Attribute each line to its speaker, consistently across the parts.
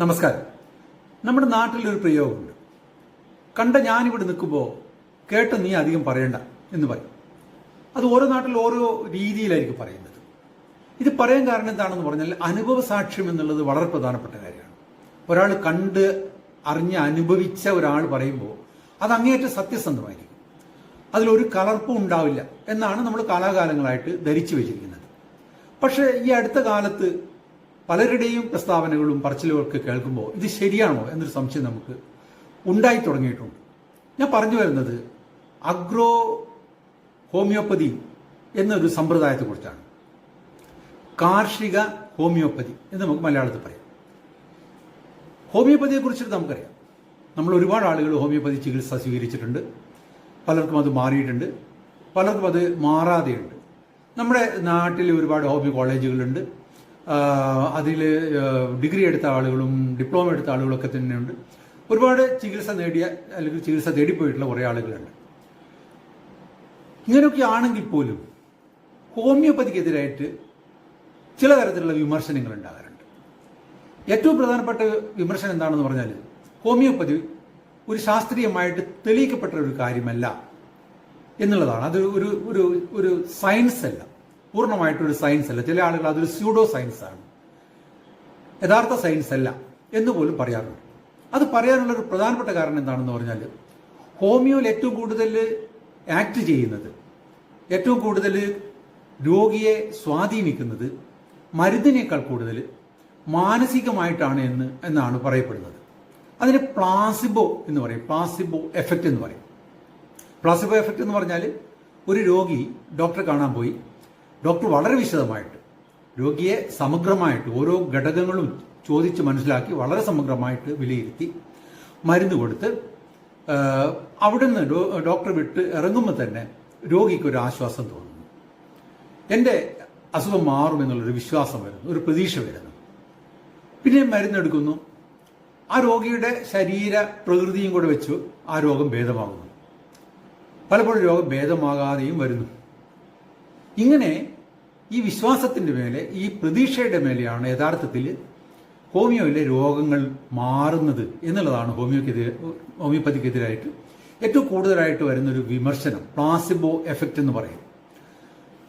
Speaker 1: നമസ്കാരം. നമ്മുടെ നാട്ടിലൊരു പ്രയോഗമുണ്ട്. കണ്ട ഞാനിവിടെ നിൽക്കുമ്പോൾ കേട്ട് നീ അധികം പറയണ്ട എന്ന് പറയും. അത് ഓരോ നാട്ടിൽ ഓരോ രീതിയിലായിരിക്കും പറയുന്നത്. ഇത് പറയാൻ കാരണം എന്താണെന്ന് പറഞ്ഞാൽ അനുഭവ സാക്ഷ്യം എന്നുള്ളത് വളരെ പ്രധാനപ്പെട്ട കാര്യമാണ്. ഒരാൾ കണ്ട് അറിഞ്ഞ് അനുഭവിച്ച ഒരാൾ പറയുമ്പോൾ അത് അങ്ങേയറ്റം സത്യസന്ധമായിരിക്കും. അതിലൊരു കലർപ്പും ഉണ്ടാവില്ല എന്നാണ് നമ്മൾ കാലാകാലങ്ങളായിട്ട് ധരിച്ചു വെച്ചിരിക്കുന്നത്. പക്ഷേ ഈ അടുത്ത കാലത്ത് പലരുടെയും പ്രസ്താവനകളും പറച്ചിലുകളൊക്കെ കേൾക്കുമ്പോൾ ഇത് ശരിയാണോ എന്നൊരു സംശയം നമുക്ക് ഉണ്ടായി തുടങ്ങിയിട്ടുണ്ട്. ഞാൻ പറഞ്ഞു വരുന്നത് അഗ്രോ ഹോമിയോപ്പതി എന്നൊരു സമ്പ്രദായത്തെക്കുറിച്ചാണ്. കാർഷിക ഹോമിയോപ്പതി എന്ന് നമുക്ക് മലയാളത്തിൽ പറയാം. ഹോമിയോപ്പതിയെ കുറിച്ചിട്ട് നമുക്കറിയാം. നമ്മൾ ഒരുപാട് ആളുകൾ ഹോമിയോപ്പതി ചികിത്സ സ്വീകരിച്ചിട്ടുണ്ട്. പലർക്കും അത് മാറിയിട്ടുണ്ട്. പലർക്കും അത് മാറാതെയുണ്ട്. നമ്മുടെ നാട്ടിൽ ഒരുപാട് ഹോമിയോ കോളേജുകളുണ്ട്. അതിൽ ഡിഗ്രി എടുത്ത ആളുകളും ഡിപ്ലോമ എടുത്ത ആളുകളൊക്കെ തന്നെയുണ്ട്. ഒരുപാട് ചികിത്സ നേടിയ അല്ലെങ്കിൽ ചികിത്സ തേടിപ്പോയിട്ടുള്ള കുറേ ആളുകളുണ്ട്. ഇങ്ങനെയൊക്കെ ആണെങ്കിൽ പോലും ഹോമിയോപ്പതിക്കെതിരായിട്ട് ചില തരത്തിലുള്ള വിമർശനങ്ങൾ ഉണ്ടാകാറുണ്ട്. ഏറ്റവും പ്രധാനപ്പെട്ട വിമർശനം എന്താണെന്ന് പറഞ്ഞാൽ ഹോമിയോപ്പതി ഒരു ശാസ്ത്രീയമായിട്ട് തെളിയിക്കപ്പെട്ട ഒരു കാര്യമല്ല എന്നുള്ളതാണ്. അത് ഒരു ഒരു ഒരു സയൻസ് അല്ല. പൂർണമായിട്ടൊരു സയൻസ് അല്ല. ചില ആളുകൾ അതൊരു സ്യൂഡോ സയൻസ് ആണ്. യഥാർത്ഥ സയൻസ് അല്ല എന്ന് പോലും പറയാറുണ്ട്. അത് പറയാനുള്ള ഒരു പ്രധാനപ്പെട്ട കാരണം എന്താണെന്ന് പറഞ്ഞാൽ ഹോമിയോയിൽ ഏറ്റവും കൂടുതൽ ആക്ട് ചെയ്യുന്നത് ഏറ്റവും കൂടുതൽ രോഗിയെ സ്വാധീനിക്കുന്നത് മരുന്നിനേക്കാൾ കൂടുതൽ മാനസികമായിട്ടാണ് എന്ന് എന്നാണ് പറയപ്പെടുന്നത്. അതിന് പ്ലാസിബോ എന്ന് പറയും. പ്ലാസിബോ എഫക്റ്റ് എന്ന് പറയും. പ്ലാസിബോ എഫക്റ്റ് എന്ന് പറഞ്ഞാൽ ഒരു രോഗി ഡോക്ടറെ കാണാൻ പോയി. ഡോക്ടർ വളരെ വിശദമായിട്ട് രോഗിയെ സമഗ്രമായിട്ട് ഓരോ ഘടകങ്ങളും ചോദിച്ച് മനസ്സിലാക്കി വളരെ സമഗ്രമായിട്ട് വിലയിരുത്തി മരുന്ന് കൊടുത്ത് അവിടുന്ന് ഡോക്ടർ വിട്ട് ഇറങ്ങുമ്പോൾ തന്നെ രോഗിക്ക് ഒരു ആശ്വാസം തോന്നുന്നു. എന്റെ അസുഖം മാറുമെന്നുള്ളൊരു വിശ്വാസം വരുന്നു ഒരു പ്രതീക്ഷ വരുന്നു. പിന്നെ മരുന്നെടുക്കുന്നു ആ രോഗിയുടെ ശരീര പ്രകൃതിയും കൂടെ വെച്ച് ആ രോഗം ഭേദമാകുന്നു. പലപ്പോഴും രോഗം ഭേദമാകാതെയും വരുന്നു. ഇങ്ങനെ ഈ വിശ്വാസത്തിന്റെ മേലെ ഈ പ്രതീക്ഷയുടെ മേലെയാണ് യഥാർത്ഥത്തിൽ ഹോമിയോയിലെ രോഗങ്ങൾ മാറുന്നത് എന്നുള്ളതാണ് ഹോമിയോക്കെതിരെ ഹോമിയോപ്പതിക്കെതിരായിട്ട് ഏറ്റവും കൂടുതലായിട്ട് വരുന്നൊരു വിമർശനം പ്ലാസിബോ എഫക്റ്റ് എന്ന് പറയും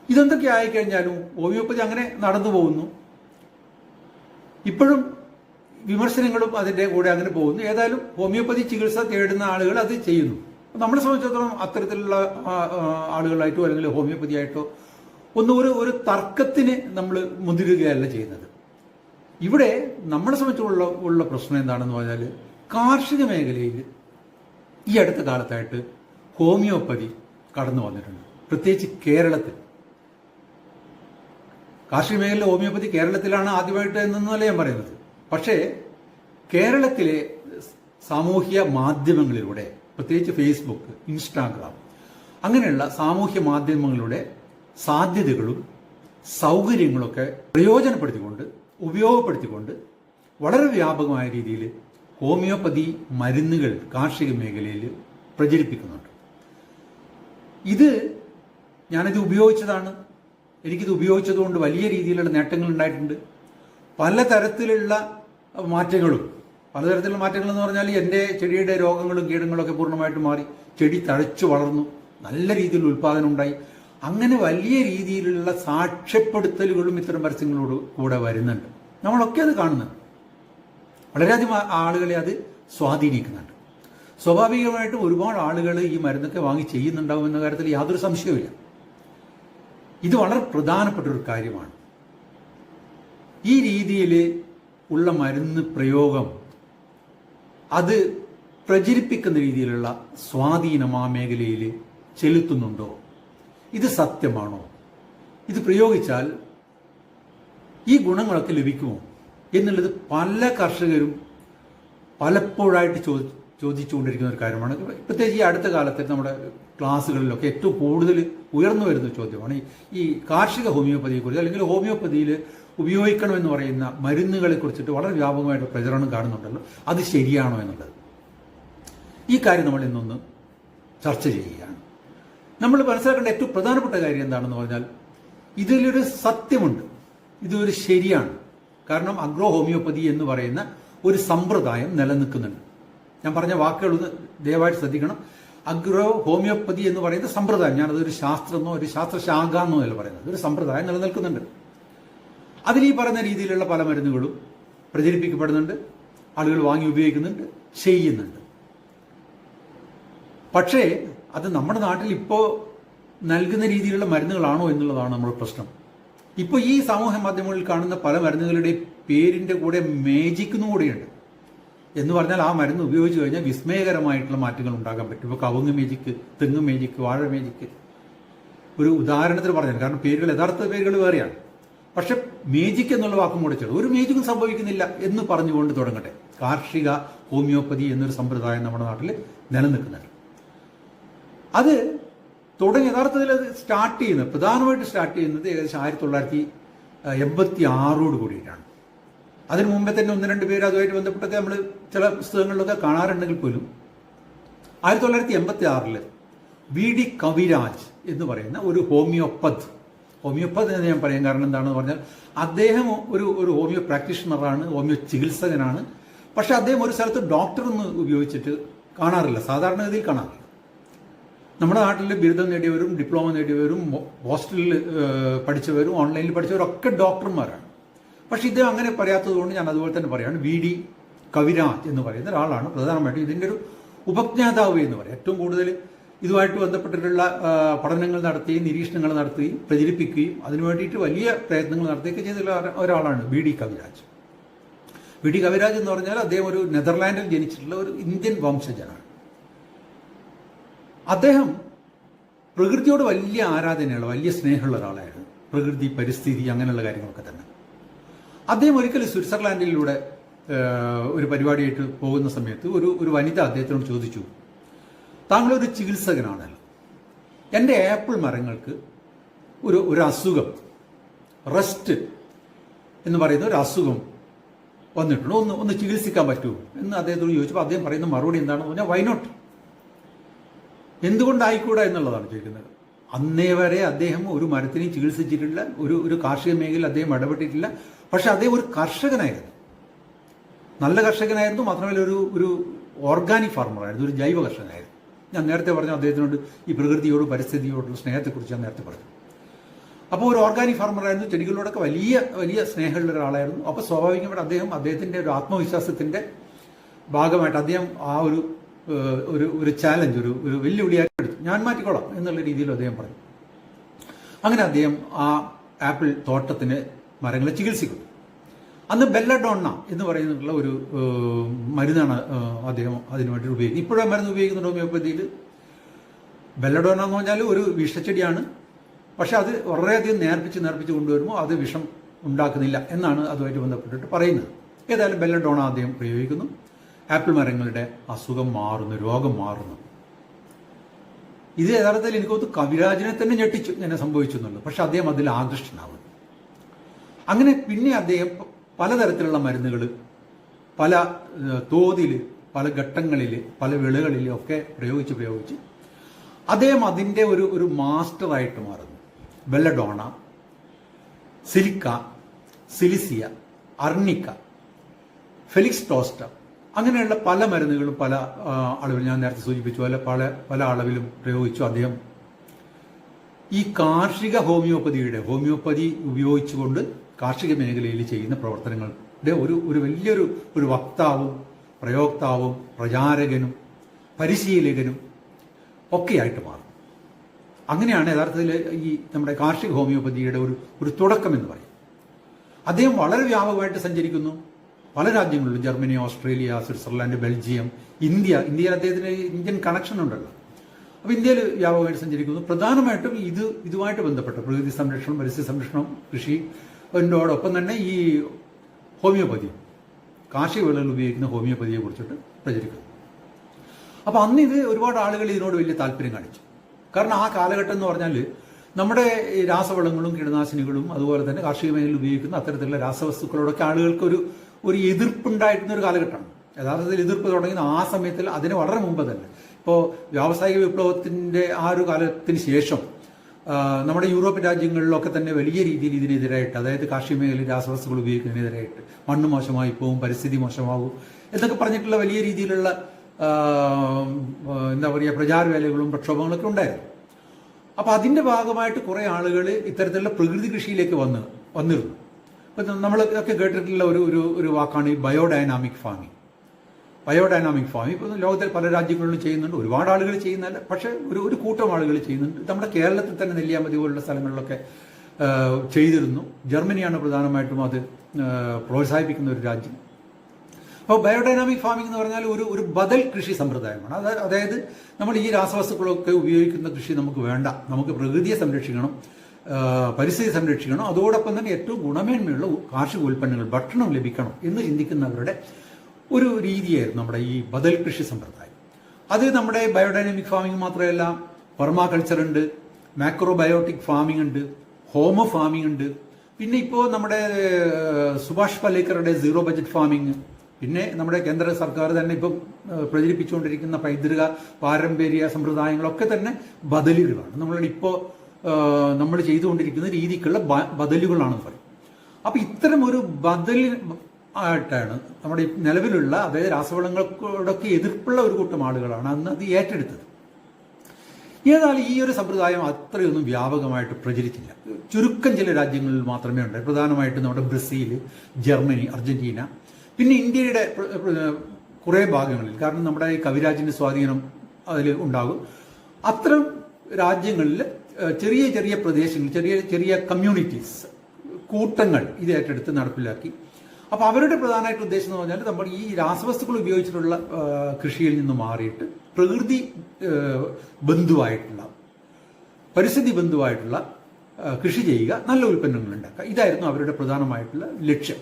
Speaker 1: ഇതെന്തൊക്കെ ആയിക്കഴിഞ്ഞാലും ഹോമിയോപ്പതി അങ്ങനെ നടന്നു പോകുന്നു. ഇപ്പോഴും വിമർശനങ്ങളും അതിന്റെ കൂടെ അങ്ങനെ പോകുന്നു. ഏതായാലും ഹോമിയോപ്പതി ചികിത്സ തേടുന്ന ആളുകൾ അത് ചെയ്യുന്നു. നമ്മളെ സംബന്ധിച്ചിടത്തോളം അത്തരത്തിലുള്ള ആളുകളായിട്ടോ അല്ലെങ്കിൽ ഹോമിയോപ്പതി ആയിട്ടോ ഒന്നും ഒരു ഒരു തർക്കത്തിന് നമ്മൾ മുതിരുകയല്ല ചെയ്യുന്നത്. ഇവിടെ നമ്മളെ സംബന്ധിച്ചുള്ള ഉള്ള പ്രശ്നം എന്താണെന്ന് പറഞ്ഞാൽ കാർഷിക മേഖലയിൽ ഈ അടുത്ത കാലത്തായിട്ട് ഹോമിയോപ്പതി കടന്നു വന്നിട്ടുണ്ട്. പ്രത്യേകിച്ച് കേരളത്തിൽ. കാർഷിക മേഖലയിൽ ഹോമിയോപ്പതി കേരളത്തിലാണ് ആദ്യമായിട്ട് എന്നല്ല ഞാൻ പറയുന്നത്. പക്ഷേ കേരളത്തിലെ സാമൂഹ്യ മാധ്യമങ്ങളിലൂടെ പ്രത്യേകിച്ച് ഫേസ്ബുക്ക് ഇൻസ്റ്റാഗ്രാം അങ്ങനെയുള്ള സാമൂഹ്യ മാധ്യമങ്ങളുടെ സാധ്യതകളും സൗകര്യങ്ങളൊക്കെ പ്രയോജനപ്പെടുത്തിക്കൊണ്ട് ഉപയോഗപ്പെടുത്തിക്കൊണ്ട് വളരെ വ്യാപകമായ രീതിയിൽ ഹോമിയോപ്പതി മരുന്നുകൾ കാർഷിക മേഖലയിൽ പ്രചരിപ്പിക്കുന്നുണ്ട്. ഇത് ഞാനിത് ഉപയോഗിച്ചതാണ്. എനിക്കിത് ഉപയോഗിച്ചതുകൊണ്ട് വലിയ രീതിയിലുള്ള നേട്ടങ്ങൾ ഉണ്ടായിട്ടുണ്ട്. പലതരത്തിലുള്ള മാറ്റങ്ങളും പലതരത്തിലുള്ള മാറ്റങ്ങൾ എന്ന് പറഞ്ഞാൽ എന്റെ ചെടിയുടെ രോഗങ്ങളും കീടങ്ങളും ഒക്കെ പൂർണമായിട്ട് മാറി ചെടി തഴച്ചു വളർന്നു നല്ല രീതിയിൽ ഉൽപ്പാദനം ഉണ്ടായി. അങ്ങനെ വലിയ രീതിയിലുള്ള സാക്ഷ്യപ്പെടുത്തലുകളും ഇത്തരം പരസ്യങ്ങളോട് കൂടെ വരുന്നുണ്ട്. നമ്മളൊക്കെ അത് കാണുന്നുണ്ട്. വളരെയധികം ആളുകളെ അത് സ്വാധീനിക്കുന്നുണ്ട്. സ്വാഭാവികമായിട്ടും ഒരുപാട് ആളുകൾ ഈ മരുന്നൊക്കെ വാങ്ങി ചെയ്യുന്നുണ്ടാവും എന്ന കാര്യത്തിൽ യാതൊരു സംശയവുമില്ല. ഇത് വളരെ പ്രധാനപ്പെട്ട ഒരു കാര്യമാണ്. ഈ രീതിയിൽ ഉള്ള മരുന്ന് പ്രയോഗം അത് പ്രചരിപ്പിക്കുന്ന രീതിയിലുള്ള സ്വാധീനം ആ മേഖലയിൽ ചെലുത്തുന്നുണ്ടോ? ഇത് സത്യമാണോ? ഇത് പ്രയോഗിച്ചാൽ ഈ ഗുണങ്ങളൊക്കെ ലഭിക്കുമോ? എന്നുള്ളത് പല കർഷകരും പലപ്പോഴായിട്ട് ചോദി ചോദിച്ചുകൊണ്ടിരിക്കുന്ന ഒരു കാര്യമാണ്. പ്രത്യേകിച്ച് ഈ അടുത്ത കാലത്ത് നമ്മുടെ ക്ലാസ്സുകളിലൊക്കെ ഏറ്റവും കൂടുതൽ ഉയർന്നു വരുന്ന ചോദ്യമാണ്. ഈ കാർഷിക ഹോമിയോപ്പതിയെക്കുറിച്ച് അല്ലെങ്കിൽ ഹോമിയോപ്പതിയിൽ ഉപയോഗിക്കണമെന്ന് പറയുന്ന മരുന്നുകളെ കുറിച്ചിട്ട് വളരെ വ്യാപകമായിട്ട് പ്രചരണം കാണുന്നുണ്ടല്ലോ. അത് ശരിയാണോ എന്നുള്ളത്. ഈ കാര്യം നമ്മൾ ഇന്നൊന്ന് ചർച്ച ചെയ്യുകയാണ്. നമ്മൾ മനസ്സിലാക്കേണ്ട ഏറ്റവും പ്രധാനപ്പെട്ട കാര്യം എന്താണെന്ന് പറഞ്ഞാൽ ഇതിലൊരു സത്യമുണ്ട്. ഇതൊരു ശരിയാണ്. കാരണം അഗ്രോ ഹോമിയോപ്പതി എന്ന് പറയുന്ന ഒരു സമ്പ്രദായം നിലനിൽക്കുന്നുണ്ട്. ഞാൻ പറഞ്ഞ വാക്കുകൾ ദയവായിട്ട് ശ്രദ്ധിക്കണം. അഗ്രോ ഹോമിയോപ്പതി എന്ന് പറയുന്ന സമ്പ്രദായം ഞാനതൊരു ശാസ്ത്രമെന്നോ ഒരു ശാസ്ത്രശാഖ എന്നോ അല്ല പറയുന്നത്. ഒരു സമ്പ്രദായം നിലനിൽക്കുന്നുണ്ട്. അതിൽ ഈ പറയുന്ന രീതിയിലുള്ള പല മരുന്നുകളും പ്രചരിപ്പിക്കപ്പെടുന്നുണ്ട് ആളുകൾ വാങ്ങി ഉപയോഗിക്കുന്നുണ്ട് ചെയ്യുന്നുണ്ട്. പക്ഷേ അത് നമ്മുടെ നാട്ടിൽ ഇപ്പോൾ നൽകുന്ന രീതിയിലുള്ള മരുന്നുകളാണോ എന്നുള്ളതാണ് നമ്മുടെ പ്രശ്നം. ഇപ്പോൾ ഈ സമൂഹ മാധ്യമങ്ങളിൽ കാണുന്ന പല മരുന്നുകളുടെ പേരിന്റെ കൂടെ മേജിക്കുന്നു കൂടെയുണ്ട്. എന്ന് പറഞ്ഞാൽ ആ മരുന്ന് ഉപയോഗിച്ച് കഴിഞ്ഞാൽ വിസ്മയകരമായിട്ടുള്ള മാറ്റങ്ങൾ ഉണ്ടാകാൻ പറ്റും. ഇപ്പോൾ കവുങ്ങ് മേജിക്ക് തെങ്ങ് മേജിക്ക് വാഴ മേജിക്ക് ഒരു ഉദാഹരണത്തിന് പറഞ്ഞാൽ കാരണം പേരുകൾ യഥാർത്ഥ പേരുകൾ വേറെയാണ്. പക്ഷെ മേജിക് എന്നുള്ള വാക്കും കൂടെ ചേർത്ത് ഒരു മേജിക്കും സംഭവിക്കുന്നില്ല എന്ന് പറഞ്ഞുകൊണ്ട് തുടങ്ങട്ടെ. കാർഷിക ഹോമിയോപ്പതി എന്നൊരു സമ്പ്രദായം നമ്മുടെ നാട്ടിൽ നിലനിൽക്കുന്നുണ്ട്. അത് തുടങ്ങി യഥാർത്ഥത്തിൽ അത് സ്റ്റാർട്ട് ചെയ്യുന്നത് പ്രധാനമായിട്ട് സ്റ്റാർട്ട് ചെയ്യുന്നത് ഏകദേശം ആയിരത്തി തൊള്ളായിരത്തി എൺപത്തി ആറോട് കൂടിയിട്ടാണ്. അതിനു മുമ്പേ തന്നെ ഒന്ന് രണ്ട് പേര് അതുമായിട്ട് ബന്ധപ്പെട്ടൊക്കെ നമ്മൾ ചില പുസ്തകങ്ങളിലൊക്കെ കാണാറുണ്ടെങ്കിൽ പോലും ആയിരത്തി തൊള്ളായിരത്തി എൺപത്തി ആറിൽ വി ഡി കവിരാജ് എന്ന് പറയുന്ന ഒരു ഹോമിയോപ്പത് ഹോമിയോപ്പത് എന്ന് ഞാൻ പറയാൻ കാരണം എന്താണെന്ന് പറഞ്ഞാൽ അദ്ദേഹം ഒരു ഒരു ഹോമിയോ പ്രാക്ടീഷണറാണ് ഹോമിയോ ചികിത്സകനാണ്. പക്ഷെ അദ്ദേഹം ഒരു സ്ഥലത്ത് ഡോക്ടർ എന്ന് ഉപയോഗിച്ചിട്ട് കാണാറില്ല സാധാരണഗതിയിൽ കാണാറില്ല. നമ്മുടെ നാട്ടിൽ ബിരുദം നേടിയവരും ഡിപ്ലോമ നേടിയവരും ഹോസ്റ്റലിൽ പഠിച്ചവരും ഓൺലൈനിൽ പഠിച്ചവരും ഒക്കെ ഡോക്ടർമാരാണ്. പക്ഷെ ഇദ്ദേഹം അങ്ങനെ പറയാത്തത് കൊണ്ട് ഞാൻ അതുപോലെ തന്നെ പറയാണ്. വി ഡി കവിരാജ് എന്ന് പറയുന്ന ഒരാളാണ് പ്രധാനമായിട്ടും ഇതിന്റെ ഒരു ഉപജ്ഞാതാവ് എന്ന് പറയാം. ഏറ്റവും കൂടുതൽ ഇതുമായിട്ട് ബന്ധപ്പെട്ടിട്ടുള്ള പഠനങ്ങൾ നടത്തുകയും നിരീക്ഷണങ്ങൾ നടത്തുകയും പ്രചരിപ്പിക്കുകയും അതിനു വേണ്ടിയിട്ട് വലിയ പ്രയത്നങ്ങൾ നടത്തുകയൊക്കെ ചെയ്തിട്ടുള്ള ഒരാളാണ് V D Kaviraj. V D Kaviraj എന്ന് പറഞ്ഞാൽ അദ്ദേഹം ഒരു നെതർലാൻഡിൽ ജനിച്ചിട്ടുള്ള ഒരു ഇന്ത്യൻ വംശജനാണ്. അദ്ദേഹം പ്രകൃതിയോട് വലിയ ആരാധനയുള്ള വലിയ സ്നേഹമുള്ള ഒരാളായിരുന്നു. പ്രകൃതി പരിസ്ഥിതി അങ്ങനെയുള്ള കാര്യങ്ങളൊക്കെ തന്നെ. അദ്ദേഹം ഒരിക്കൽ സ്വിറ്റ്സർലാൻഡിലൂടെ ഒരു പരിപാടിയായിട്ട് പോകുന്ന സമയത്ത് ഒരു ഒരു വനിത അദ്ദേഹത്തിനോട് ചോദിച്ചു താങ്കളൊരു ചികിത്സകനാണല്ലോ. എന്റെ ആപ്പിൾ മരങ്ങൾക്ക് ഒരു ഒരു അസുഖം റെസ്റ്റ് എന്ന് പറയുന്ന ഒരു അസുഖം വന്നിട്ടുണ്ട്. ഒന്ന് ഒന്ന് ചികിത്സിക്കാൻ പറ്റുമോ എന്ന് അദ്ദേഹത്തോട് ചോദിച്ചപ്പോൾ അദ്ദേഹം പറയുന്ന മറുപടി എന്താണെന്ന് പറഞ്ഞാൽ വൈനോട്ട് എന്തുകൊണ്ടായിക്കൂടാ എന്നുള്ളതാണ് ചോദിക്കുന്നത്. അന്നേ വരെ അദ്ദേഹം ഒരു മരത്തിനെയും ചികിത്സിച്ചിട്ടില്ല ഒരു ഒരു കാർഷിക മേഖലയിൽ അദ്ദേഹം ഇടപെട്ടിട്ടില്ല. പക്ഷെ അദ്ദേഹം ഒരു കർഷകനായിരുന്നു. നല്ല കർഷകനായിരുന്നു മാത്രമല്ല ഒരു ഒരു ഓർഗാനിക് ഫാർമറായിരുന്നു ഒരു ജൈവ കർഷകനായിരുന്നു. ഞാൻ നേരത്തെ പറഞ്ഞു അദ്ദേഹത്തിനോട് ഈ പ്രകൃതിയോട് പരിസ്ഥിതിയോടുള്ള സ്നേഹത്തെക്കുറിച്ച് ഞാൻ നേരത്തെ പറഞ്ഞു. അപ്പോൾ ഒരു ഓർഗാനിക് ഫാർമറായിരുന്നു ചെടികളോടൊക്കെ വലിയ വലിയ സ്നേഹമുള്ള ഒരാളായിരുന്നു. അപ്പോൾ സ്വാഭാവികമായിട്ട് അദ്ദേഹം അദ്ദേഹത്തിന്റെ ഒരു ആത്മവിശ്വാസത്തിന്റെ ഭാഗമായിട്ട് അദ്ദേഹം ആ ഒരു ഒരു ഒരു ചാലഞ്ച് ഒരു ഒരു വെല്ലുവിളിയായിട്ട് എടുത്തു. ഞാൻ മാറ്റിക്കോളാം എന്നുള്ള രീതിയിൽ അദ്ദേഹം പറഞ്ഞു. അങ്ങനെ അദ്ദേഹം ആ ആപ്പിൾ തോട്ടത്തിന് മരങ്ങളെ ചികിത്സിക്കും അന്ന് ബെല്ലഡോണ എന്ന് പറയുന്നുള്ള ഒരു മരുന്നാണ് അദ്ദേഹം അതിനു വേണ്ടി ഉപയോഗിക്കുന്നത്. ഇപ്പോഴും മരുന്ന് ഉപയോഗിക്കുന്നുണ്ട് ഹോമിയോപ്പതിയിൽ ബെല്ലഡോണ എന്ന് പറഞ്ഞാൽ ഒരു വിഷച്ചെടിയാണ്. പക്ഷെ അത് വളരെയധികം നേർപ്പിച്ച് നേർപ്പിച്ച് കൊണ്ടുവരുമ്പോൾ അത് വിഷം ഉണ്ടാക്കുന്നില്ല എന്നാണ് അതുമായിട്ട് ബന്ധപ്പെട്ടിട്ട് പറയുന്നത്. ഏതായാലും ബെല്ലഡോണ അദ്ദേഹം പ്രയോഗിക്കുന്നു. ആപ്പിൾ മരങ്ങളുടെ അസുഖം മാറുന്നു രോഗം മാറുന്നു. ഇത് യഥാർത്ഥത്തിൽ എനിക്ക് തോന്നുന്നു കവിരാജിനെ തന്നെ ഞെട്ടിച്ചു എന്നെ സംഭവിച്ചു എന്നുള്ളു പക്ഷെ അദ്ദേഹം അതിൽ ആകൃഷ്ടനാവുന്നു. അങ്ങനെ പിന്നെ അദ്ദേഹം പലതരത്തിലുള്ള മരുന്നുകൾ പല തോതിൽ പല ഘട്ടങ്ങളിൽ പല വിളകളിൽ ഒക്കെ പ്രയോഗിച്ച് പ്രയോഗിച്ച് അദ്ദേഹം അതിന്റെ ഒരു ഒരു മാസ്റ്ററായിട്ട് മാറുന്നു. ബെല്ലഡോണ സിലിക്ക സിലിസിയ അർണിക്ക ഫെലിക്സ് ടോസ്റ്റ അങ്ങനെയുള്ള പല മരുന്നുകളും പല അളവിൽ ഞാൻ നേരത്തെ സൂചിപ്പിച്ചു. അല്ല പല പല അളവിലും പ്രയോഗിച്ചു അദ്ദേഹം. ഈ കാർഷിക ഹോമിയോപ്പതിയുടെ ഹോമിയോപ്പതി ഉപയോഗിച്ചുകൊണ്ട് കാർഷിക മേഖലയിൽ ചെയ്യുന്ന പ്രവർത്തനങ്ങളുടെ ഒരു ഒരു വലിയൊരു ഒരു വക്താവും പ്രയോക്താവും പ്രചാരകനും പരിശീലകനും ഒക്കെയായിട്ട് മാറും. അങ്ങനെയാണ് യഥാർത്ഥത്തിൽ ഈ നമ്മുടെ കാർഷിക ഹോമിയോപ്പതിയുടെ ഒരു ഒരു തുടക്കം എന്ന് പറയും അദ്ദേഹം വളരെ വ്യാപകമായിട്ട് സഞ്ചരിക്കുന്നു. പല രാജ്യങ്ങളിലും Germany Australia Switzerland Belgium India ഇന്ത്യയിൽ അദ്ദേഹത്തിന് ഇന്ത്യൻ കണക്ഷൻ ഉണ്ടല്ലോ. അപ്പോൾ ഇന്ത്യയിൽ വ്യാപകമായിട്ട് സഞ്ചരിക്കുന്നു. പ്രധാനമായിട്ടും ഇത് ഇതുമായിട്ട് ബന്ധപ്പെട്ട പ്രകൃതി സംരക്ഷണം പരിസ്ഥിതി സംരക്ഷണം കൃഷി എന്നോടൊപ്പം തന്നെ ഈ ഹോമിയോപ്പതി കാർഷിക വിളകൾ ഉപയോഗിക്കുന്ന ഹോമിയോപ്പതിയെ കുറിച്ചിട്ട് പ്രചരിക്കുന്നു. അപ്പോൾ അന്ന് ഇത് ഒരുപാട് ആളുകൾ ഇതിനോട് വലിയ താല്പര്യം കാണിച്ചു. കാരണം ആ കാലഘട്ടം എന്ന് പറഞ്ഞാൽ നമ്മുടെ രാസവളങ്ങളും കീടനാശിനികളും അതുപോലെ തന്നെ കാർഷിക മേഖലയിൽ ഉപയോഗിക്കുന്ന അത്തരത്തിലുള്ള രാസവസ്തുക്കളോടൊക്കെ ആളുകൾക്ക് ഒരു എതിർപ്പുണ്ടായിരുന്ന ഒരു കാലഘട്ടമാണ് യഥാർത്ഥത്തിൽ എതിർപ്പ് തുടങ്ങുന്ന ആ സമയത്തിൽ അതിന് വളരെ മുമ്പ് തന്നെ. ഇപ്പോൾ വ്യാവസായിക വിപ്ലവത്തിന്റെ ആ ഒരു കാലത്തിന് ശേഷം നമ്മുടെ യൂറോപ്യൻ രാജ്യങ്ങളിലൊക്കെ തന്നെ വലിയ രീതിയിൽ ഇതിനെതിരായിട്ട് അതായത് കാർഷിക മേഖലയിൽ രാസവസ്തുക്കൾ ഉപയോഗിക്കുന്നതിനെതിരായിട്ട് മണ്ണ് മോശമായി പോകും പരിസ്ഥിതി മോശമാകും എന്നൊക്കെ പറഞ്ഞിട്ടുള്ള വലിയ രീതിയിലുള്ള എന്താ പറയുക പ്രചാരവേലകളും പ്രക്ഷോഭങ്ങളൊക്കെ ഉണ്ടായിരുന്നു. അപ്പൊ അതിന്റെ ഭാഗമായിട്ട് കുറേ ആളുകൾ ഇത്തരത്തിലുള്ള പ്രകൃതി കൃഷിയിലേക്ക് വന്ന് വന്നിരുന്നു. ഇപ്പൊ നമ്മളൊക്കെ കേട്ടിട്ടുള്ള ഒരു ഒരു ഒരു വാക്കാണ് ഈ ബയോഡൈനാമിക് ഫാമിംഗ്. Biodynamic farming. ഇപ്പോൾ ലോകത്തിൽ പല രാജ്യങ്ങളിലും ചെയ്യുന്നുണ്ട്. ഒരുപാട് ആളുകൾ ചെയ്യുന്നില്ല പക്ഷേ ഒരു ഒരു കൂട്ടം ആളുകൾ ചെയ്യുന്നുണ്ട്. നമ്മുടെ കേരളത്തിൽ തന്നെ നെല്ലിയാമതി പോലുള്ള സ്ഥലങ്ങളിലൊക്കെ ചെയ്തിരുന്നു. ജർമ്മനിയാണ് പ്രധാനമായിട്ടും അത് പ്രോത്സാഹിപ്പിക്കുന്ന ഒരു രാജ്യം. അപ്പോൾ ബയോഡൈനാമിക് ഫാമിംഗ് എന്ന് പറഞ്ഞാൽ ഒരു ഒരു ബദൽ കൃഷി സമ്പ്രദായമാണ്. അത് അതായത് നമ്മൾ ഈ രാസവസ്തുക്കളൊക്കെ ഉപയോഗിക്കുന്ന കൃഷി നമുക്ക് വേണ്ട. നമുക്ക് പ്രകൃതിയെ സംരക്ഷിക്കണം. പരിസ്ഥിതി സംരക്ഷിക്കണം. അതോടൊപ്പം തന്നെ ഏറ്റവും ഗുണമേന്മയുള്ള കാർഷിക ഉൽപ്പന്നങ്ങൾ ഭക്ഷണം ലഭിക്കണം എന്ന് ചിന്തിക്കുന്നവരുടെ ഒരു രീതിയായിരുന്നു നമ്മുടെ ഈ ബദൽ കൃഷി സമ്പ്രദായം. അത് നമ്മുടെ ബയോഡൈനാമിക് ഫാമിംഗ് മാത്രമല്ല പെർമാകൾച്ചർ ഉണ്ട് മാക്രോബയോട്ടിക് ഫാമിംഗ് ഉണ്ട് ഹോമോ ഫാമിംഗ് ഉണ്ട്. പിന്നെ ഇപ്പോൾ നമ്മുടെ സുഭാഷ് പലേക്കറുടെ സീറോ ബജറ്റ് ഫാമിംഗ്. പിന്നെ നമ്മുടെ കേന്ദ്ര സർക്കാർ തന്നെ ഇപ്പം പ്രചരിപ്പിച്ചുകൊണ്ടിരിക്കുന്ന പൈതൃക പാരമ്പര്യ സമ്പ്രദായങ്ങളൊക്കെ തന്നെ ബദലുകളാണ് നമ്മളുടെ നമ്മൾ ചെയ്തുകൊണ്ടിരിക്കുന്ന രീതിക്കുള്ള ബദലുകളാണെന്ന് പറയും. അപ്പം ഇത്തരം ഒരു ബദൽ ആയിട്ടാണ് നമ്മുടെ നിലവിലുള്ള അതായത് രാസവളങ്ങളോടൊക്കെ എതിർപ്പുള്ള ഒരു കൂട്ടം ആളുകളാണ് അന്ന് അത് ഏറ്റെടുത്തത്. ഏതായാലും ഈ ഒരു സമ്പ്രദായം അത്രയൊന്നും വ്യാപകമായിട്ട് പ്രചരിച്ചില്ല. ചുരുക്കം ചില രാജ്യങ്ങളിൽ മാത്രമേ ഉണ്ട്. പ്രധാനമായിട്ടും നമ്മുടെ ബ്രസീൽ ജർമ്മനി അർജന്റീന പിന്നെ ഇന്ത്യയുടെ കുറേ ഭാഗങ്ങളിൽ. കാരണം നമ്മുടെ കവിരാജിന്റെ സ്വാധീനം അതിൽ ഉണ്ടാകും. അത്തരം രാജ്യങ്ങളിൽ ചെറിയ ചെറിയ പ്രദേശങ്ങൾ ചെറിയ ചെറിയ കമ്മ്യൂണിറ്റീസ് കൂട്ടങ്ങൾ ഇത് ഏറ്റെടുത്ത് നടപ്പിലാക്കി. അപ്പൊ അവരുടെ പ്രധാനമായിട്ട് ഉദ്ദേശം എന്ന് പറഞ്ഞാൽ നമ്മൾ ഈ രാസവസ്തുക്കൾ ഉപയോഗിച്ചിട്ടുള്ള കൃഷിയിൽ നിന്ന് മാറിയിട്ട് പ്രകൃതി ബന്ധുവായിട്ടുള്ള പരിസ്ഥിതി ബന്ധുവായിട്ടുള്ള കൃഷി ചെയ്യുക നല്ല ഉൽപ്പന്നങ്ങൾ ഉണ്ടാക്കുക. ഇതായിരുന്നു അവരുടെ പ്രധാനമായിട്ടുള്ള ലക്ഷ്യം.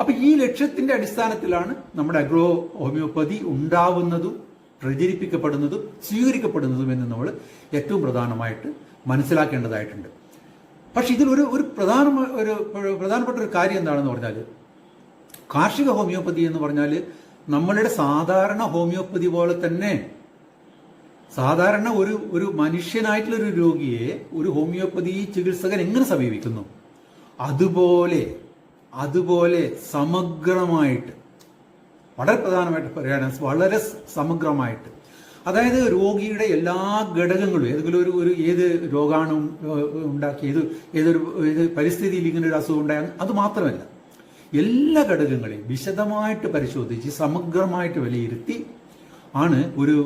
Speaker 1: അപ്പൊ ഈ ലക്ഷ്യത്തിന്റെ അടിസ്ഥാനത്തിലാണ് നമ്മുടെ അഗ്രോ ഹോമിയോപ്പതി ഉണ്ടാവുന്നതും പ്രചരിപ്പിക്കപ്പെടുന്നതും സ്വീകരിക്കപ്പെടുന്നതും എന്ന് നമ്മൾ ഏറ്റവും പ്രധാനമായിട്ട് മനസ്സിലാക്കേണ്ടതായിട്ടുണ്ട്. പക്ഷെ ഇതിലൊരു ഒരു പ്രധാന ഒരു പ്രധാനപ്പെട്ട ഒരു കാര്യം എന്താണെന്ന് പറഞ്ഞാൽ കാർഷിക ഹോമിയോപ്പതി എന്ന് പറഞ്ഞാൽ നമ്മളുടെ സാധാരണ ഹോമിയോപ്പതി പോലെ തന്നെ സാധാരണ ഒരു ഒരു മനുഷ്യനായിട്ടുള്ള ഒരു രോഗിയെ ഒരു ഹോമിയോപ്പതി ചികിത്സകൻ എങ്ങനെ സമീപിക്കുന്നു? അതുപോലെ അതുപോലെ സമഗ്രമായിട്ട് വളരെ പ്രധാനമായിട്ട് പറയുകയാണ് വളരെ സമഗ്രമായിട്ട്. അതായത് രോഗിയുടെ എല്ലാ ഘടകങ്ങളും ഏതെങ്കിലും ഒരു ഒരു ഏത് രോഗാണു ഉണ്ടാക്കി ഏത് ഏതൊരു ഏത് പരിസ്ഥിതിയിൽ ഇങ്ങനെ ഒരു അസുഖം ഉണ്ടായ അത് മാത്രമല്ല എല്ലാ ഘടകങ്ങളെയും വിശദമായിട്ട് പരിശോധിച്ച് സമഗ്രമായിട്ട് വിലയിരുത്തി ആണ് ഒരു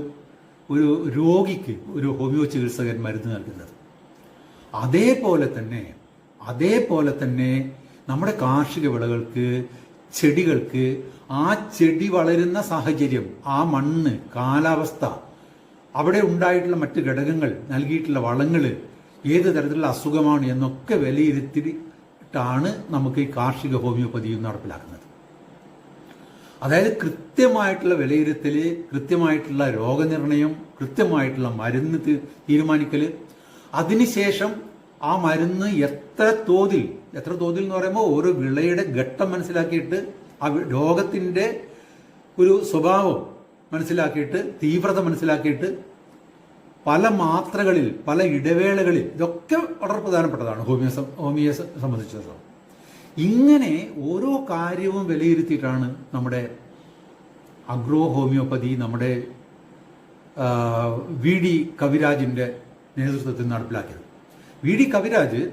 Speaker 1: ഒരു രോഗിക്ക് ഒരു ഹോമിയോ ചികിത്സകൻ മരുന്ന് നൽകുന്നത്. അതേപോലെ തന്നെ അതേപോലെ തന്നെ നമ്മുടെ കാർഷിക വിളകൾക്ക് ചെടികൾക്ക് ആ ചെടി വളരുന്ന സാഹചര്യം ആ മണ്ണ് കാലാവസ്ഥ അവിടെ ഉണ്ടായിട്ടുള്ള മറ്റ് ഘടകങ്ങൾ നൽകിയിട്ടുള്ള വളങ്ങൾ ഏത് തരത്തിലുള്ള അസുഖമാണ് എന്നൊക്കെ വിലയിരുത്തിയിട്ടാണ് നമുക്ക് ഈ കാർഷിക ഹോമിയോപ്പതിയും നടപ്പിലാക്കുന്നത്. അതായത് കൃത്യമായിട്ടുള്ള വിലയിരുത്തൽ കൃത്യമായിട്ടുള്ള രോഗനിർണയം കൃത്യമായിട്ടുള്ള മരുന്ന് തീരുമാനിക്കൽ അതിനുശേഷം ആ മരുന്ന് എത്ര തോതിൽ എത്ര തോതിൽ എന്ന് പറയുമ്പോൾ ഓരോ വിളയുടെ ഘട്ടം മനസ്സിലാക്കിയിട്ട് ആ രോഗത്തിന്റെ ഒരു സ്വഭാവം മനസ്സിലാക്കിയിട്ട് തീവ്രത മനസ്സിലാക്കിയിട്ട് പല മാത്രകളിൽ പല ഇടവേളകളിൽ ഇതൊക്കെ വളരെ പ്രധാനപ്പെട്ടതാണ് ഹോമിയോ ഹോമിയോ സംബന്ധിച്ചിടത്തോളം. ഇങ്ങനെ ഓരോ കാര്യവും വിലയിരുത്തിയിട്ടാണ് നമ്മുടെ അഗ്രോ ഹോമിയോപ്പതി നമ്മുടെ വി ഡി കവിരാജിന്റെ നേതൃത്വത്തിൽ നടപ്പിലാക്കിയത്. വി ഡി കവിരാജ്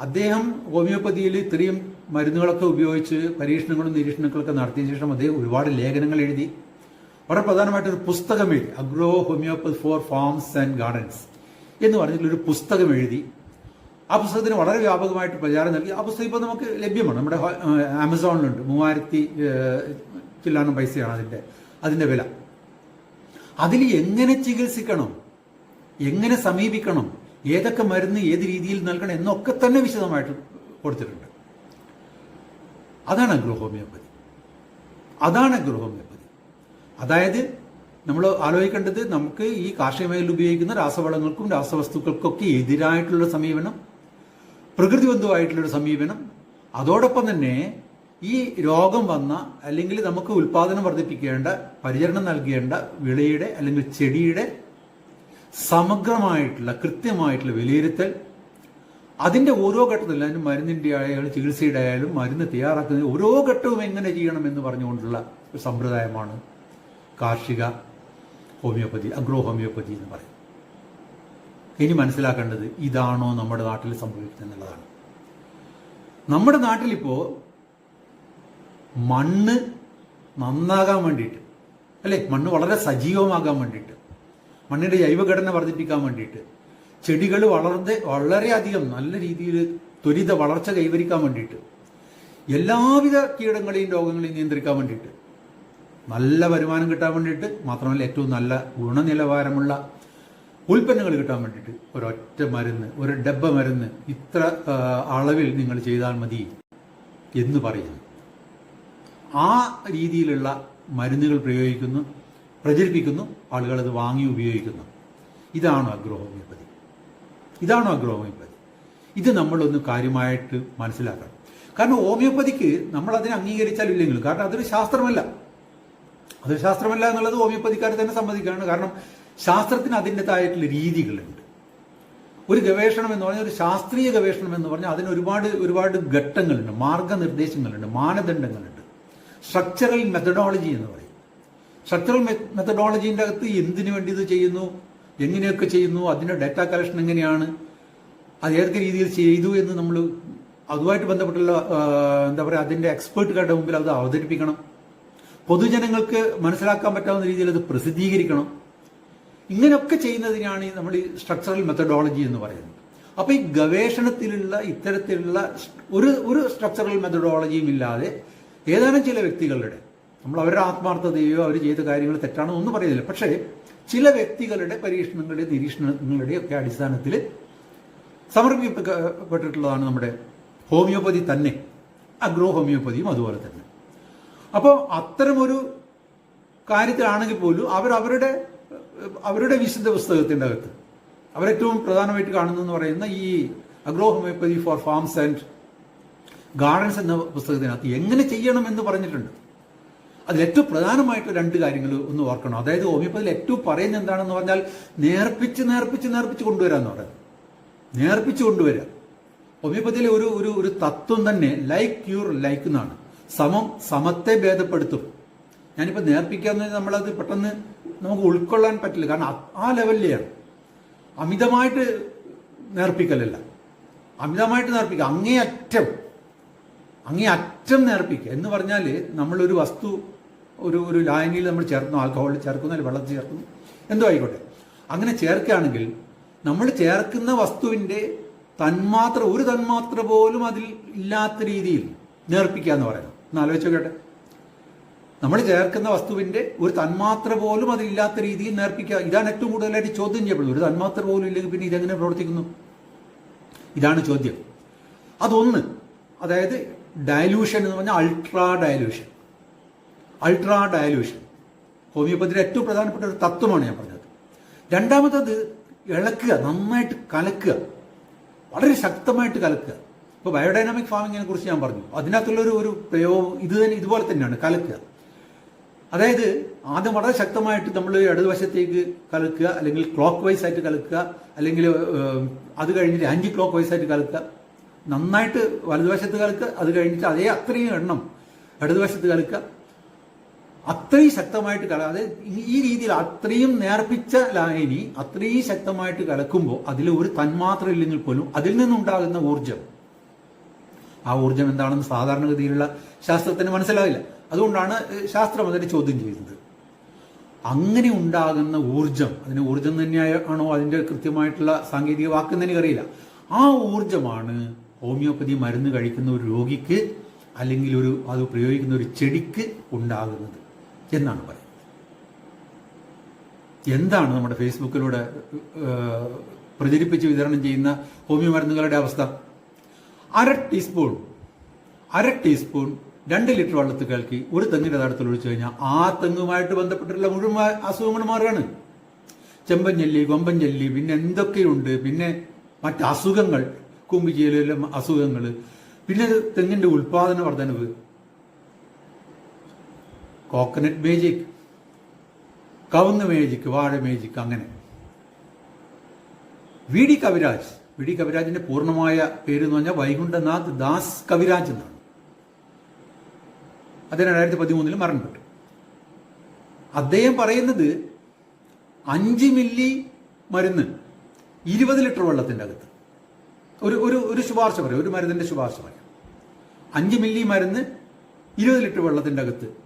Speaker 1: അദ്ദേഹം ഹോമിയോപ്പതിയിൽ ഇത്രയും മരുന്നുകളൊക്കെ ഉപയോഗിച്ച് പരീക്ഷണങ്ങളും നിരീക്ഷണങ്ങളൊക്കെ നടത്തിയ ശേഷം അദ്ദേഹം ഒരുപാട് ലേഖനങ്ങൾ എഴുതി. വളരെ പ്രധാനമായിട്ട് ഒരു പുസ്തകം എഴുതി. Agro homoeopathy for farms and gardens എന്ന് പറഞ്ഞിട്ടുള്ള ഒരു പുസ്തകം എഴുതി. ആ പുസ്തകത്തിന് വളരെ വ്യാപകമായിട്ട് പ്രചാരം നൽകി. ആ പുസ്തകം ഇപ്പോൾ നമുക്ക് ലഭ്യമാണ്. നമ്മുടെ ആമസോണിലുണ്ട്. മൂവായിരത്തി ചില്ലാനം പൈസയാണ് അതിന്റെ അതിന്റെ വില. അതിൽ എങ്ങനെ ചികിത്സിക്കണം? എങ്ങനെ സമീപിക്കണം? ഏതൊക്കെ മരുന്ന് ഏത് രീതിയിൽ നൽകണം എന്നൊക്കെ തന്നെ വിശദമായിട്ട് കൊടുത്തിട്ടുണ്ട്. അതാണ് അഗ്രോ ഹോമിയോപ്പതി അതാണ് അഗ്രോ ഹോമിയോപ്പതി അതായത് നമ്മൾ ആലോചിക്കേണ്ടത് നമുക്ക് ഈ കാർഷിക മേഖലയിൽ ഉപയോഗിക്കുന്ന രാസവളങ്ങൾക്കും രാസവസ്തുക്കൾക്കൊക്കെ എതിരായിട്ടുള്ള സമീപനം പ്രകൃതിബന്ധമായിട്ടുള്ളൊരു സമീപനം അതോടൊപ്പം തന്നെ ഈ രോഗം വന്ന അല്ലെങ്കിൽ നമുക്ക് ഉൽപാദനം വർദ്ധിപ്പിക്കേണ്ട പരിചരണം നൽകേണ്ട വിളയുടെ അല്ലെങ്കിൽ ചെടിയുടെ സമഗ്രമായിട്ടുള്ള കൃത്യമായിട്ടുള്ള വിലയിരുത്തൽ. അതിന്റെ ഓരോ ഘട്ടത്തിലും അതിന് മരുന്നിന്റെ ആയാലും ചികിത്സയുടെ ആയാലും മരുന്ന് തയ്യാറാക്കുന്ന ഓരോ ഘട്ടവും എങ്ങനെ ചെയ്യണം എന്ന് പറഞ്ഞുകൊണ്ടുള്ള ഒരു സമ്പ്രദായമാണ് കാർഷിക ഹോമിയോപ്പതി അഗ്രോ ഹോമിയോപ്പതി എന്ന് പറയും. ഇനി മനസ്സിലാക്കേണ്ടത് ഇതാണോ നമ്മുടെ നാട്ടിൽ സംഭവിക്കുന്നത് എന്നുള്ളതാണ്. നമ്മുടെ നാട്ടിലിപ്പോ മണ്ണ് നന്നാകാൻ വേണ്ടിയിട്ട് അല്ലേ? മണ്ണ് വളരെ സജീവമാകാൻ വേണ്ടിയിട്ട് മണ്ണിന്റെ ജൈവഘടന വർദ്ധിപ്പിക്കാൻ വേണ്ടിയിട്ട്. ചെടികൾ വളർന്ന് വളരെയധികം നല്ല രീതിയിൽ ത്വരിത വളർച്ച കൈവരിക്കാൻ വേണ്ടിയിട്ട്. എല്ലാവിധ കീടങ്ങളെയും രോഗങ്ങളെയും നിയന്ത്രിക്കാൻ വേണ്ടിയിട്ട്. നല്ല വരുമാനം കിട്ടാൻ വേണ്ടിയിട്ട് മാത്രമല്ല ഏറ്റവും നല്ല ഗുണനിലവാരമുള്ള ഉൽപ്പന്നങ്ങൾ കിട്ടാൻ വേണ്ടിയിട്ട് ഒരൊറ്റ മരുന്ന് ഒരു ഡബ്ബ മരുന്ന് ഇത്ര അളവിൽ നിങ്ങൾ ചെയ്താൽ മതി എന്ന് പറയുന്നു. ആ രീതിയിലുള്ള മരുന്നുകൾ പ്രയോഗിക്കുന്നു. പ്രചരിപ്പിക്കുന്നു ആളുകൾ അത് വാങ്ങി ഉപയോഗിക്കുന്നു. ഇതാണോ അഗ്രഹോമിയോപ്പതി. ഇതാണോ അഗ്രോ ഹോമിയോപ്പതി ഇത് നമ്മളൊന്ന് കാര്യമായിട്ട് മനസ്സിലാക്കണം. കാരണം ഹോമിയോപ്പതിക്ക് നമ്മൾ അതിനെ അംഗീകരിച്ചാൽ ഇല്ലെങ്കിലും കാരണം അതൊരു ശാസ്ത്രമല്ല. അതൊരു ശാസ്ത്രമല്ല എന്നുള്ളത് ഹോമിയോപ്പതിക്കാർ തന്നെ സമ്മതിക്കുകയാണ്. കാരണം ശാസ്ത്രത്തിന് അതിന്റെതായിട്ടുള്ള രീതികളുണ്ട്. ഒരു ഗവേഷണം എന്ന് പറഞ്ഞാൽ ഒരു ശാസ്ത്രീയ ഗവേഷണം എന്ന് പറഞ്ഞാൽ അതിന് ഒരുപാട് ഒരുപാട് ഘട്ടങ്ങളുണ്ട്. മാർഗനിർദ്ദേശങ്ങളുണ്ട്. മാനദണ്ഡങ്ങളുണ്ട്. സ്ട്രക്ചറൽ മെത്തഡോളജി എന്ന് പറയും. സ്ട്രക്ചറൽ മെത്തഡോളജീന്റെ അകത്ത് എന്തിനു വേണ്ടി ഇത് ചെയ്യുന്നു? എങ്ങനെയൊക്കെ ചെയ്യുന്നു? അതിന്റെ ഡാറ്റ കളക്ഷൻ എങ്ങനെയാണ്? അത് ഏതൊക്കെ രീതിയിൽ ചെയ്തു എന്ന് നമ്മൾ അതുമായിട്ട് ബന്ധപ്പെട്ടുള്ള എന്താ പറയുക അതിന്റെ എക്സ്പേർട്ടുകാരുടെ മുമ്പിൽ അത് അവതരിപ്പിക്കണം. പൊതുജനങ്ങൾക്ക് മനസ്സിലാക്കാൻ പറ്റാവുന്ന രീതിയിൽ അത് പ്രസിദ്ധീകരിക്കണം. ഇങ്ങനെയൊക്കെ ചെയ്യുന്നതിനാണ് നമ്മൾ ഈ സ്ട്രക്ചറൽ മെത്തഡോളജി എന്ന് പറയുന്നത്. അപ്പോൾ ഈ ഗവേഷണത്തിലുള്ള ഇത്തരത്തിലുള്ള ഒരു ഒരു സ്ട്രക്ചറൽ മെത്തഡോളജിയും ഇല്ലാതെ ഏതാനും ചില വ്യക്തികളുടെ നമ്മൾ അവരുടെ ആത്മാർത്ഥതയോ അവർ ചെയ്ത കാര്യങ്ങൾ തെറ്റാണോ ഒന്നും പറയുന്നില്ല പക്ഷേ ചില വ്യക്തികളുടെ പരീക്ഷണങ്ങളുടെ നിരീക്ഷണങ്ങളുടെ ഒക്കെ അടിസ്ഥാനത്തിൽ സമർപ്പിക്കപ്പെട്ടിട്ടുള്ളതാണ് നമ്മുടെ ഹോമിയോപ്പതി തന്നെ. അഗ്രോ ഹോമിയോപ്പതിയും അതുപോലെ തന്നെ. അപ്പോൾ അത്തരമൊരു കാര്യത്തിലാണെങ്കിൽ പോലും അവർ അവരുടെ അവരുടെ വിശുദ്ധ പുസ്തകത്തിന്റെ അകത്ത് അവരേറ്റവും പ്രധാനമായിട്ട് കാണുന്നതെന്ന് പറയുന്ന ഈ agro homoeopathy for farms and gardens എന്ന പുസ്തകത്തിനകത്ത് എങ്ങനെ ചെയ്യണം എന്ന് പറഞ്ഞിട്ടുണ്ട്. അതിൽ ഏറ്റവും പ്രധാനമായിട്ട് രണ്ട് കാര്യങ്ങൾ ഒന്ന് ഓർക്കണം. അതായത് ഹോമിയോപ്പതിയിൽ ഏറ്റവും പറയുന്നത് എന്താണെന്ന് പറഞ്ഞാൽ നേർപ്പിച്ച് നേർപ്പിച്ച് നേർപ്പിച്ച് കൊണ്ടുവരാന്ന് പറയുന്നത്. നേർപ്പിച്ച് കൊണ്ടുവരിക ഹോമിയോപ്പതിയിലെ ഒരു ഒരു ഒരു തത്വം തന്നെ ലൈക്ക് ക്യൂർ ലൈക്ക് എന്നാണ്. സമം സമത്തെ ഭേദപ്പെടുത്തും. ഞാനിപ്പോൾ നേർപ്പിക്കാന്ന് നമ്മളത് പെട്ടെന്ന് നമുക്ക് ഉൾക്കൊള്ളാൻ പറ്റില്ല. കാരണം ആ ലെവലിലെയാണ്. അമിതമായിട്ട് നേർപ്പിക്കലല്ല. അമിതമായിട്ട് നേർപ്പിക്കുക. അങ്ങേയറ്റം അങ്ങേ അറ്റം നേർപ്പിക്കുക. എന്ന് പറഞ്ഞാൽ നമ്മളൊരു വസ്തു ഒരു ഒരു ലായനിയിൽ നമ്മൾ ചേർക്കുന്നു ആൽക്കഹോളിൽ ചേർക്കുന്നു അല്ലെങ്കിൽ വെള്ളത്തിൽ ചേർക്കുന്നു എന്തോ ആയിക്കോട്ടെ. അങ്ങനെ ചേർക്കുകയാണെങ്കിൽ നമ്മൾ ചേർക്കുന്ന വസ്തുവിന്റെ തന്മാത്ര ഒരു തന്മാത്ര പോലും അതിൽ ഇല്ലാത്ത രീതിയിൽ നേർപ്പിക്കുക എന്ന് പറയുന്നത് ഒന്ന് ആലോചിച്ച് നോക്കട്ടെ. നമ്മൾ ചേർക്കുന്ന വസ്തുവിന്റെ ഒരു തന്മാത്ര പോലും അതിലില്ലാത്ത രീതിയിൽ നേർപ്പിക്കുക. ഇതാണ് ഏറ്റവും കൂടുതലായിട്ട് ചോദ്യം ചെയ്യപ്പെടുന്നത്. ഒരു തന്മാത്ര പോലും ഇല്ലെങ്കിൽ പിന്നെ ഇതെങ്ങനെ പ്രവർത്തിക്കുന്നു? ഇതാണ് ചോദ്യം. അതൊന്ന്. അതായത് ഡയലൂഷൻ എന്ന് പറഞ്ഞാൽ അൾട്രാ ഡയലൂഷൻ അൾട്രാ ഡയലൂഷൻ ഹോമിയോപ്പതിയുടെ ഏറ്റവും പ്രധാനപ്പെട്ട ഒരു തത്വമാണ് ഞാൻ പറഞ്ഞത്. രണ്ടാമത്തത് ഇളക്കുക നന്നായിട്ട് കലക്കുക. വളരെ ശക്തമായിട്ട് കലക്കുക. ഇപ്പോൾ ബയോഡൈനാമിക് ഫാമിങ്ങിനെ കുറിച്ച് ഞാൻ പറഞ്ഞു. അതിനകത്തുള്ള ഒരു പ്രയോഗം ഇത് തന്നെ ഇതുപോലെ തന്നെയാണ് കലക്കുക. അതായത് ആദ്യം വളരെ ശക്തമായിട്ട് നമ്മൾ ഇടതുവശത്തേക്ക് കലക്കുക അല്ലെങ്കിൽ ക്ലോക്ക് വൈസ് ആയിട്ട് കലക്കുക അല്ലെങ്കിൽ അത് കഴിഞ്ഞിട്ട് ആന്റി ക്ലോക്ക് വൈസ് ആയിട്ട് കലക്കുക. നന്നായിട്ട് വലതുവശത്ത് കളിക്കുക അത് കഴിഞ്ഞിട്ട് അതേ അത്രയും എണ്ണം ഇടതുവശത്ത് കളിക്കുക അത്രയും ശക്തമായിട്ട് കല അതായത് ഈ- രീതിയിൽ അത്രയും നേർപ്പിച്ച ലായനി അത്രയും ശക്തമായിട്ട് കലക്കുമ്പോൾ അതിൽ ഒരു തന്മാത്ര ഇല്ലെങ്കിൽ പോലും അതിൽ നിന്നുണ്ടാകുന്ന ഊർജം ആ ഊർജം എന്താണെന്ന് സാധാരണഗതിയിലുള്ള ശാസ്ത്രത്തിന് മനസ്സിലാവില്ല. അതുകൊണ്ടാണ് ശാസ്ത്രം അതിനെ ചോദ്യം ചെയ്യുന്നത്. അങ്ങനെ ഉണ്ടാകുന്ന ഊർജം അതിന് ഊർജം തന്നെയാണോ അതിന്റെ കൃത്യമായിട്ടുള്ള സാങ്കേതിക വാക്കെന്ന് എനിക്കറിയില്ല. ആ ഊർജമാണ് ഹോമിയോപ്പതി മരുന്ന് കഴിക്കുന്ന ഒരു രോഗിക്ക് അല്ലെങ്കിൽ ഒരു അത് പ്രയോഗിക്കുന്ന ഒരു ചെടിക്ക് ഉണ്ടാകുന്നത് എന്നാണ് പറയുന്നത്. എന്താണ് നമ്മുടെ ഫേസ്ബുക്കിലൂടെ പ്രചരിപ്പിച്ച് വിതരണം ചെയ്യുന്ന ഹോമിയോ മരുന്നുകളുടെ അവസ്ഥ? അര ടീസ്പൂൺ അര ടീസ്പൂൺ രണ്ട് ലിറ്റർ വെള്ളത്തിൽ കലക്കി ഒരു തെങ്ങിന്റെ തടത്തിൽ ഒഴിച്ചു കഴിഞ്ഞാൽ ആ തെങ്ങുമായിട്ട് ബന്ധപ്പെട്ടിട്ടുള്ള മുഴുവൻ അസുഖങ്ങൾ മാറുകയാണ്. ചെമ്പഞ്ചല്ലി കൊമ്പഞ്ചല്ലി പിന്നെ എന്തൊക്കെയുണ്ട് പിന്നെ മറ്റ് അസുഖങ്ങൾ ചെയ്യലും അസുഖങ്ങൾ പിന്നെ തെങ്ങിന്റെ ഉൽപാദന വർധനവ്. കോക്കനട്ട് മേജിക് കവുന്ന മേജിക്ക് വാഴ മേജിക്ക് അങ്ങനെ. V D Kaviraj. V D കവിരാജിന്റെ പൂർണമായ പേര് എന്ന് പറഞ്ഞാൽ വൈകുണ്ഠനാഥ് ദാസ് കവിരാജ് എന്നാണ്. അദ്ദേഹം രണ്ടായിരത്തി പതിമൂന്നിൽ മരണപ്പെട്ടു. അദ്ദേഹം പറയുന്നത് അഞ്ച് മില്ലി മരുന്ന് ഇരുപത് ലിറ്റർ വെള്ളത്തിന്റെ അകത്ത്. ഒരു ഒരു ഒരു ശുപാർശ പറയാം ഒരു മരുന്നിന്റെ ശുപാർശ പറയാം. അഞ്ച് മില്ലി മരുന്ന് ഇരുപത് ലിറ്റർ വെള്ളത്തിന്റെ അകത്ത്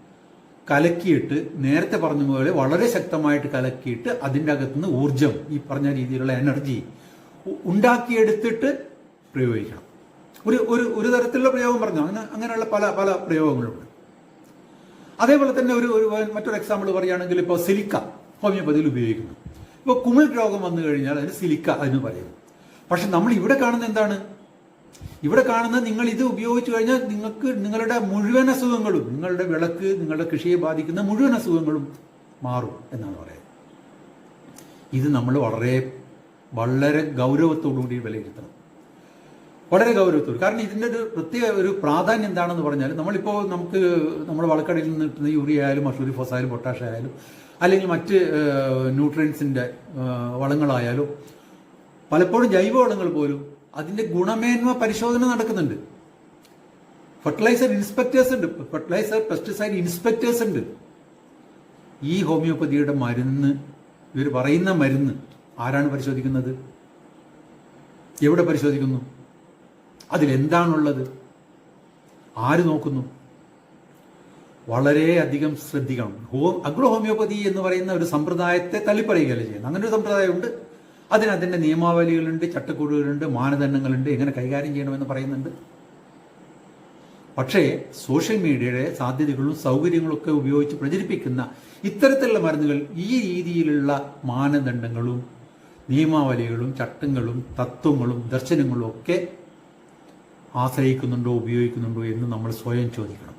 Speaker 1: കലക്കിയിട്ട് നേരത്തെ പറഞ്ഞ പോലെ വളരെ ശക്തമായിട്ട് കലക്കിയിട്ട് അതിന്റെ അകത്തുനിന്ന് ഊർജം ഈ പറഞ്ഞ രീതിയിലുള്ള എനർജി ഉണ്ടാക്കിയെടുത്തിട്ട് പ്രയോഗിക്കണം. ഒരു ഒരു ഒരു തരത്തിലുള്ള പ്രയോഗം പറഞ്ഞു? അങ്ങനെ അങ്ങനെയുള്ള പല പല പ്രയോഗങ്ങളുണ്ട്. അതേപോലെ തന്നെ ഒരു ഒരു മറ്റൊരു എക്സാമ്പിൾ പറയുകയാണെങ്കിൽ ഇപ്പോൾ സിലിക്ക ഹോമിയോപ്പതിയിൽ ഉപയോഗിക്കുന്നു. ഇപ്പോൾ കുമിൾ രോഗം വന്നു കഴിഞ്ഞാൽ അതിന് സിലിക്ക അതിന് പറയുന്നു. പക്ഷെ നമ്മൾ ഇവിടെ കാണുന്ന എന്താണ്? ഇവിടെ കാണുന്നത് നിങ്ങൾ ഇത് ഉപയോഗിച്ചു കഴിഞ്ഞാൽ നിങ്ങൾക്ക് നിങ്ങളുടെ മുഴുവൻ അസുഖങ്ങളും നിങ്ങളുടെ വിളക്ക് നിങ്ങളുടെ കൃഷിയെ ബാധിക്കുന്ന മുഴുവൻ അസുഖങ്ങളും മാറും എന്നാണ് പറയുന്നത്. ഇത് നമ്മൾ വളരെ വളരെ ഗൗരവത്തോടു കൂടി വിലയിരുത്തണം. വളരെ ഗൗരവത്തോട് കാരണം ഇതിന്റെ ഒരു പ്രത്യേക ഒരു പ്രാധാന്യം എന്താണെന്ന് പറഞ്ഞാൽ നമ്മളിപ്പോൾ നമുക്ക് നമ്മുടെ വളക്കടയിൽ നിന്ന് കിട്ടുന്ന യൂറിയ ആയാലും മഷൂരി ഫോസായാലും പൊട്ടാഷ് ആയാലും അല്ലെങ്കിൽ മറ്റ് ന്യൂട്രിയൻസിന്റെ വളങ്ങളായാലും പലപ്പോഴും ജൈവവളങ്ങൾ പോലും അതിന്റെ ഗുണമേന്മ പരിശോധന നടക്കുന്നുണ്ട്. ഫെർട്ടിലൈസർ ഇൻസ്പെക്ടേഴ്സ് ഉണ്ട്. ഫെർട്ടിലൈസർ പെസ്റ്റിസൈഡ് ഇൻസ്പെക്ടേഴ്സ് ഉണ്ട്. ഈ ഹോമിയോപ്പതിയുടെ മരുന്ന് ഇവർ പറയുന്ന മരുന്ന് ആരാണ് പരിശോധിക്കുന്നത്? എവിടെ പരിശോധിക്കുന്നു? അതിലെന്താണുള്ളത്? ആര് നോക്കുന്നു? വളരെയധികം ശ്രദ്ധിക്കണം. ഹോ അഗ്രോ ഹോമിയോപ്പതി എന്ന് പറയുന്ന ഒരു സമ്പ്രദായത്തെ തള്ളിപ്പറയുകയല്ലേ ചെയ്യുന്നത്? അങ്ങനെ ഒരു സമ്പ്രദായമുണ്ട്. അതിന് അതിന്റെ നിയമാവലികളുണ്ട് ചട്ടക്കൂടുകളുണ്ട് മാനദണ്ഡങ്ങളുണ്ട് എങ്ങനെ കൈകാര്യം ചെയ്യണമെന്ന് പറയുന്നുണ്ട്. പക്ഷേ സോഷ്യൽ മീഡിയയുടെ സാധ്യതകളും സൗകര്യങ്ങളും ഒക്കെ ഉപയോഗിച്ച് പ്രചരിപ്പിക്കുന്ന ഇത്തരത്തിലുള്ള മരുന്നുകൾ ഈ രീതിയിലുള്ള മാനദണ്ഡങ്ങളും നിയമാവലികളും ചട്ടങ്ങളും തത്വങ്ങളും ദർശനങ്ങളും ഒക്കെ ആശ്രയിക്കുന്നുണ്ടോ ഉപയോഗിക്കുന്നുണ്ടോ എന്ന് നമ്മൾ സ്വയം ചോദിക്കണം.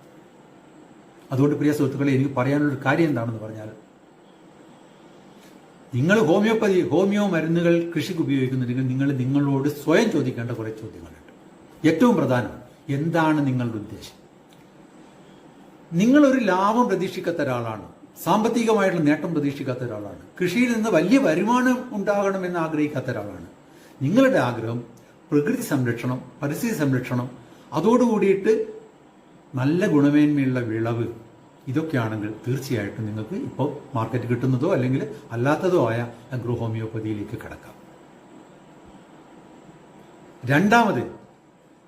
Speaker 1: അതുകൊണ്ട് പ്രിയ സുഹൃത്തുക്കളെ എനിക്ക് പറയാനുള്ളൊരു കാര്യം എന്താണെന്ന് പറഞ്ഞാൽ നിങ്ങൾ ഹോമിയോപ്പതി ഹോമിയോ മരുന്നുകൾ കൃഷിക്ക് ഉപയോഗിക്കുന്നുണ്ടെങ്കിൽ നിങ്ങൾ നിങ്ങളോട് സ്വയം ചോദിക്കേണ്ട കുറേ ചോദ്യങ്ങളുണ്ട്. ഏറ്റവും പ്രധാനം എന്താണ് നിങ്ങളുടെ ഉദ്ദേശം? നിങ്ങളൊരു ലാഭം പ്രതീക്ഷിക്കാത്ത ഒരാളാണ്. സാമ്പത്തികമായിട്ടുള്ള നേട്ടം പ്രതീക്ഷിക്കാത്ത ഒരാളാണ്. കൃഷിയിൽ നിന്ന് വലിയ വരുമാനം ഉണ്ടാകണമെന്ന് ആഗ്രഹിക്കാത്ത ഒരാളാണ്. നിങ്ങളുടെ ആഗ്രഹം പ്രകൃതി സംരക്ഷണം പരിസ്ഥിതി സംരക്ഷണം അതോടുകൂടിയിട്ട് നല്ല ഗുണമേന്മയുള്ള വിളവ്. ഇതൊക്കെയാണെങ്കിൽ തീർച്ചയായിട്ടും നിങ്ങൾക്ക് ഇപ്പോൾ മാർക്കറ്റ് കിട്ടുന്നതോ അല്ലെങ്കിൽ അല്ലാത്തതോ ആയ അഗ്രോ ഹോമിയോപ്പതിയിലേക്ക് കിടക്കാം. രണ്ടാമത്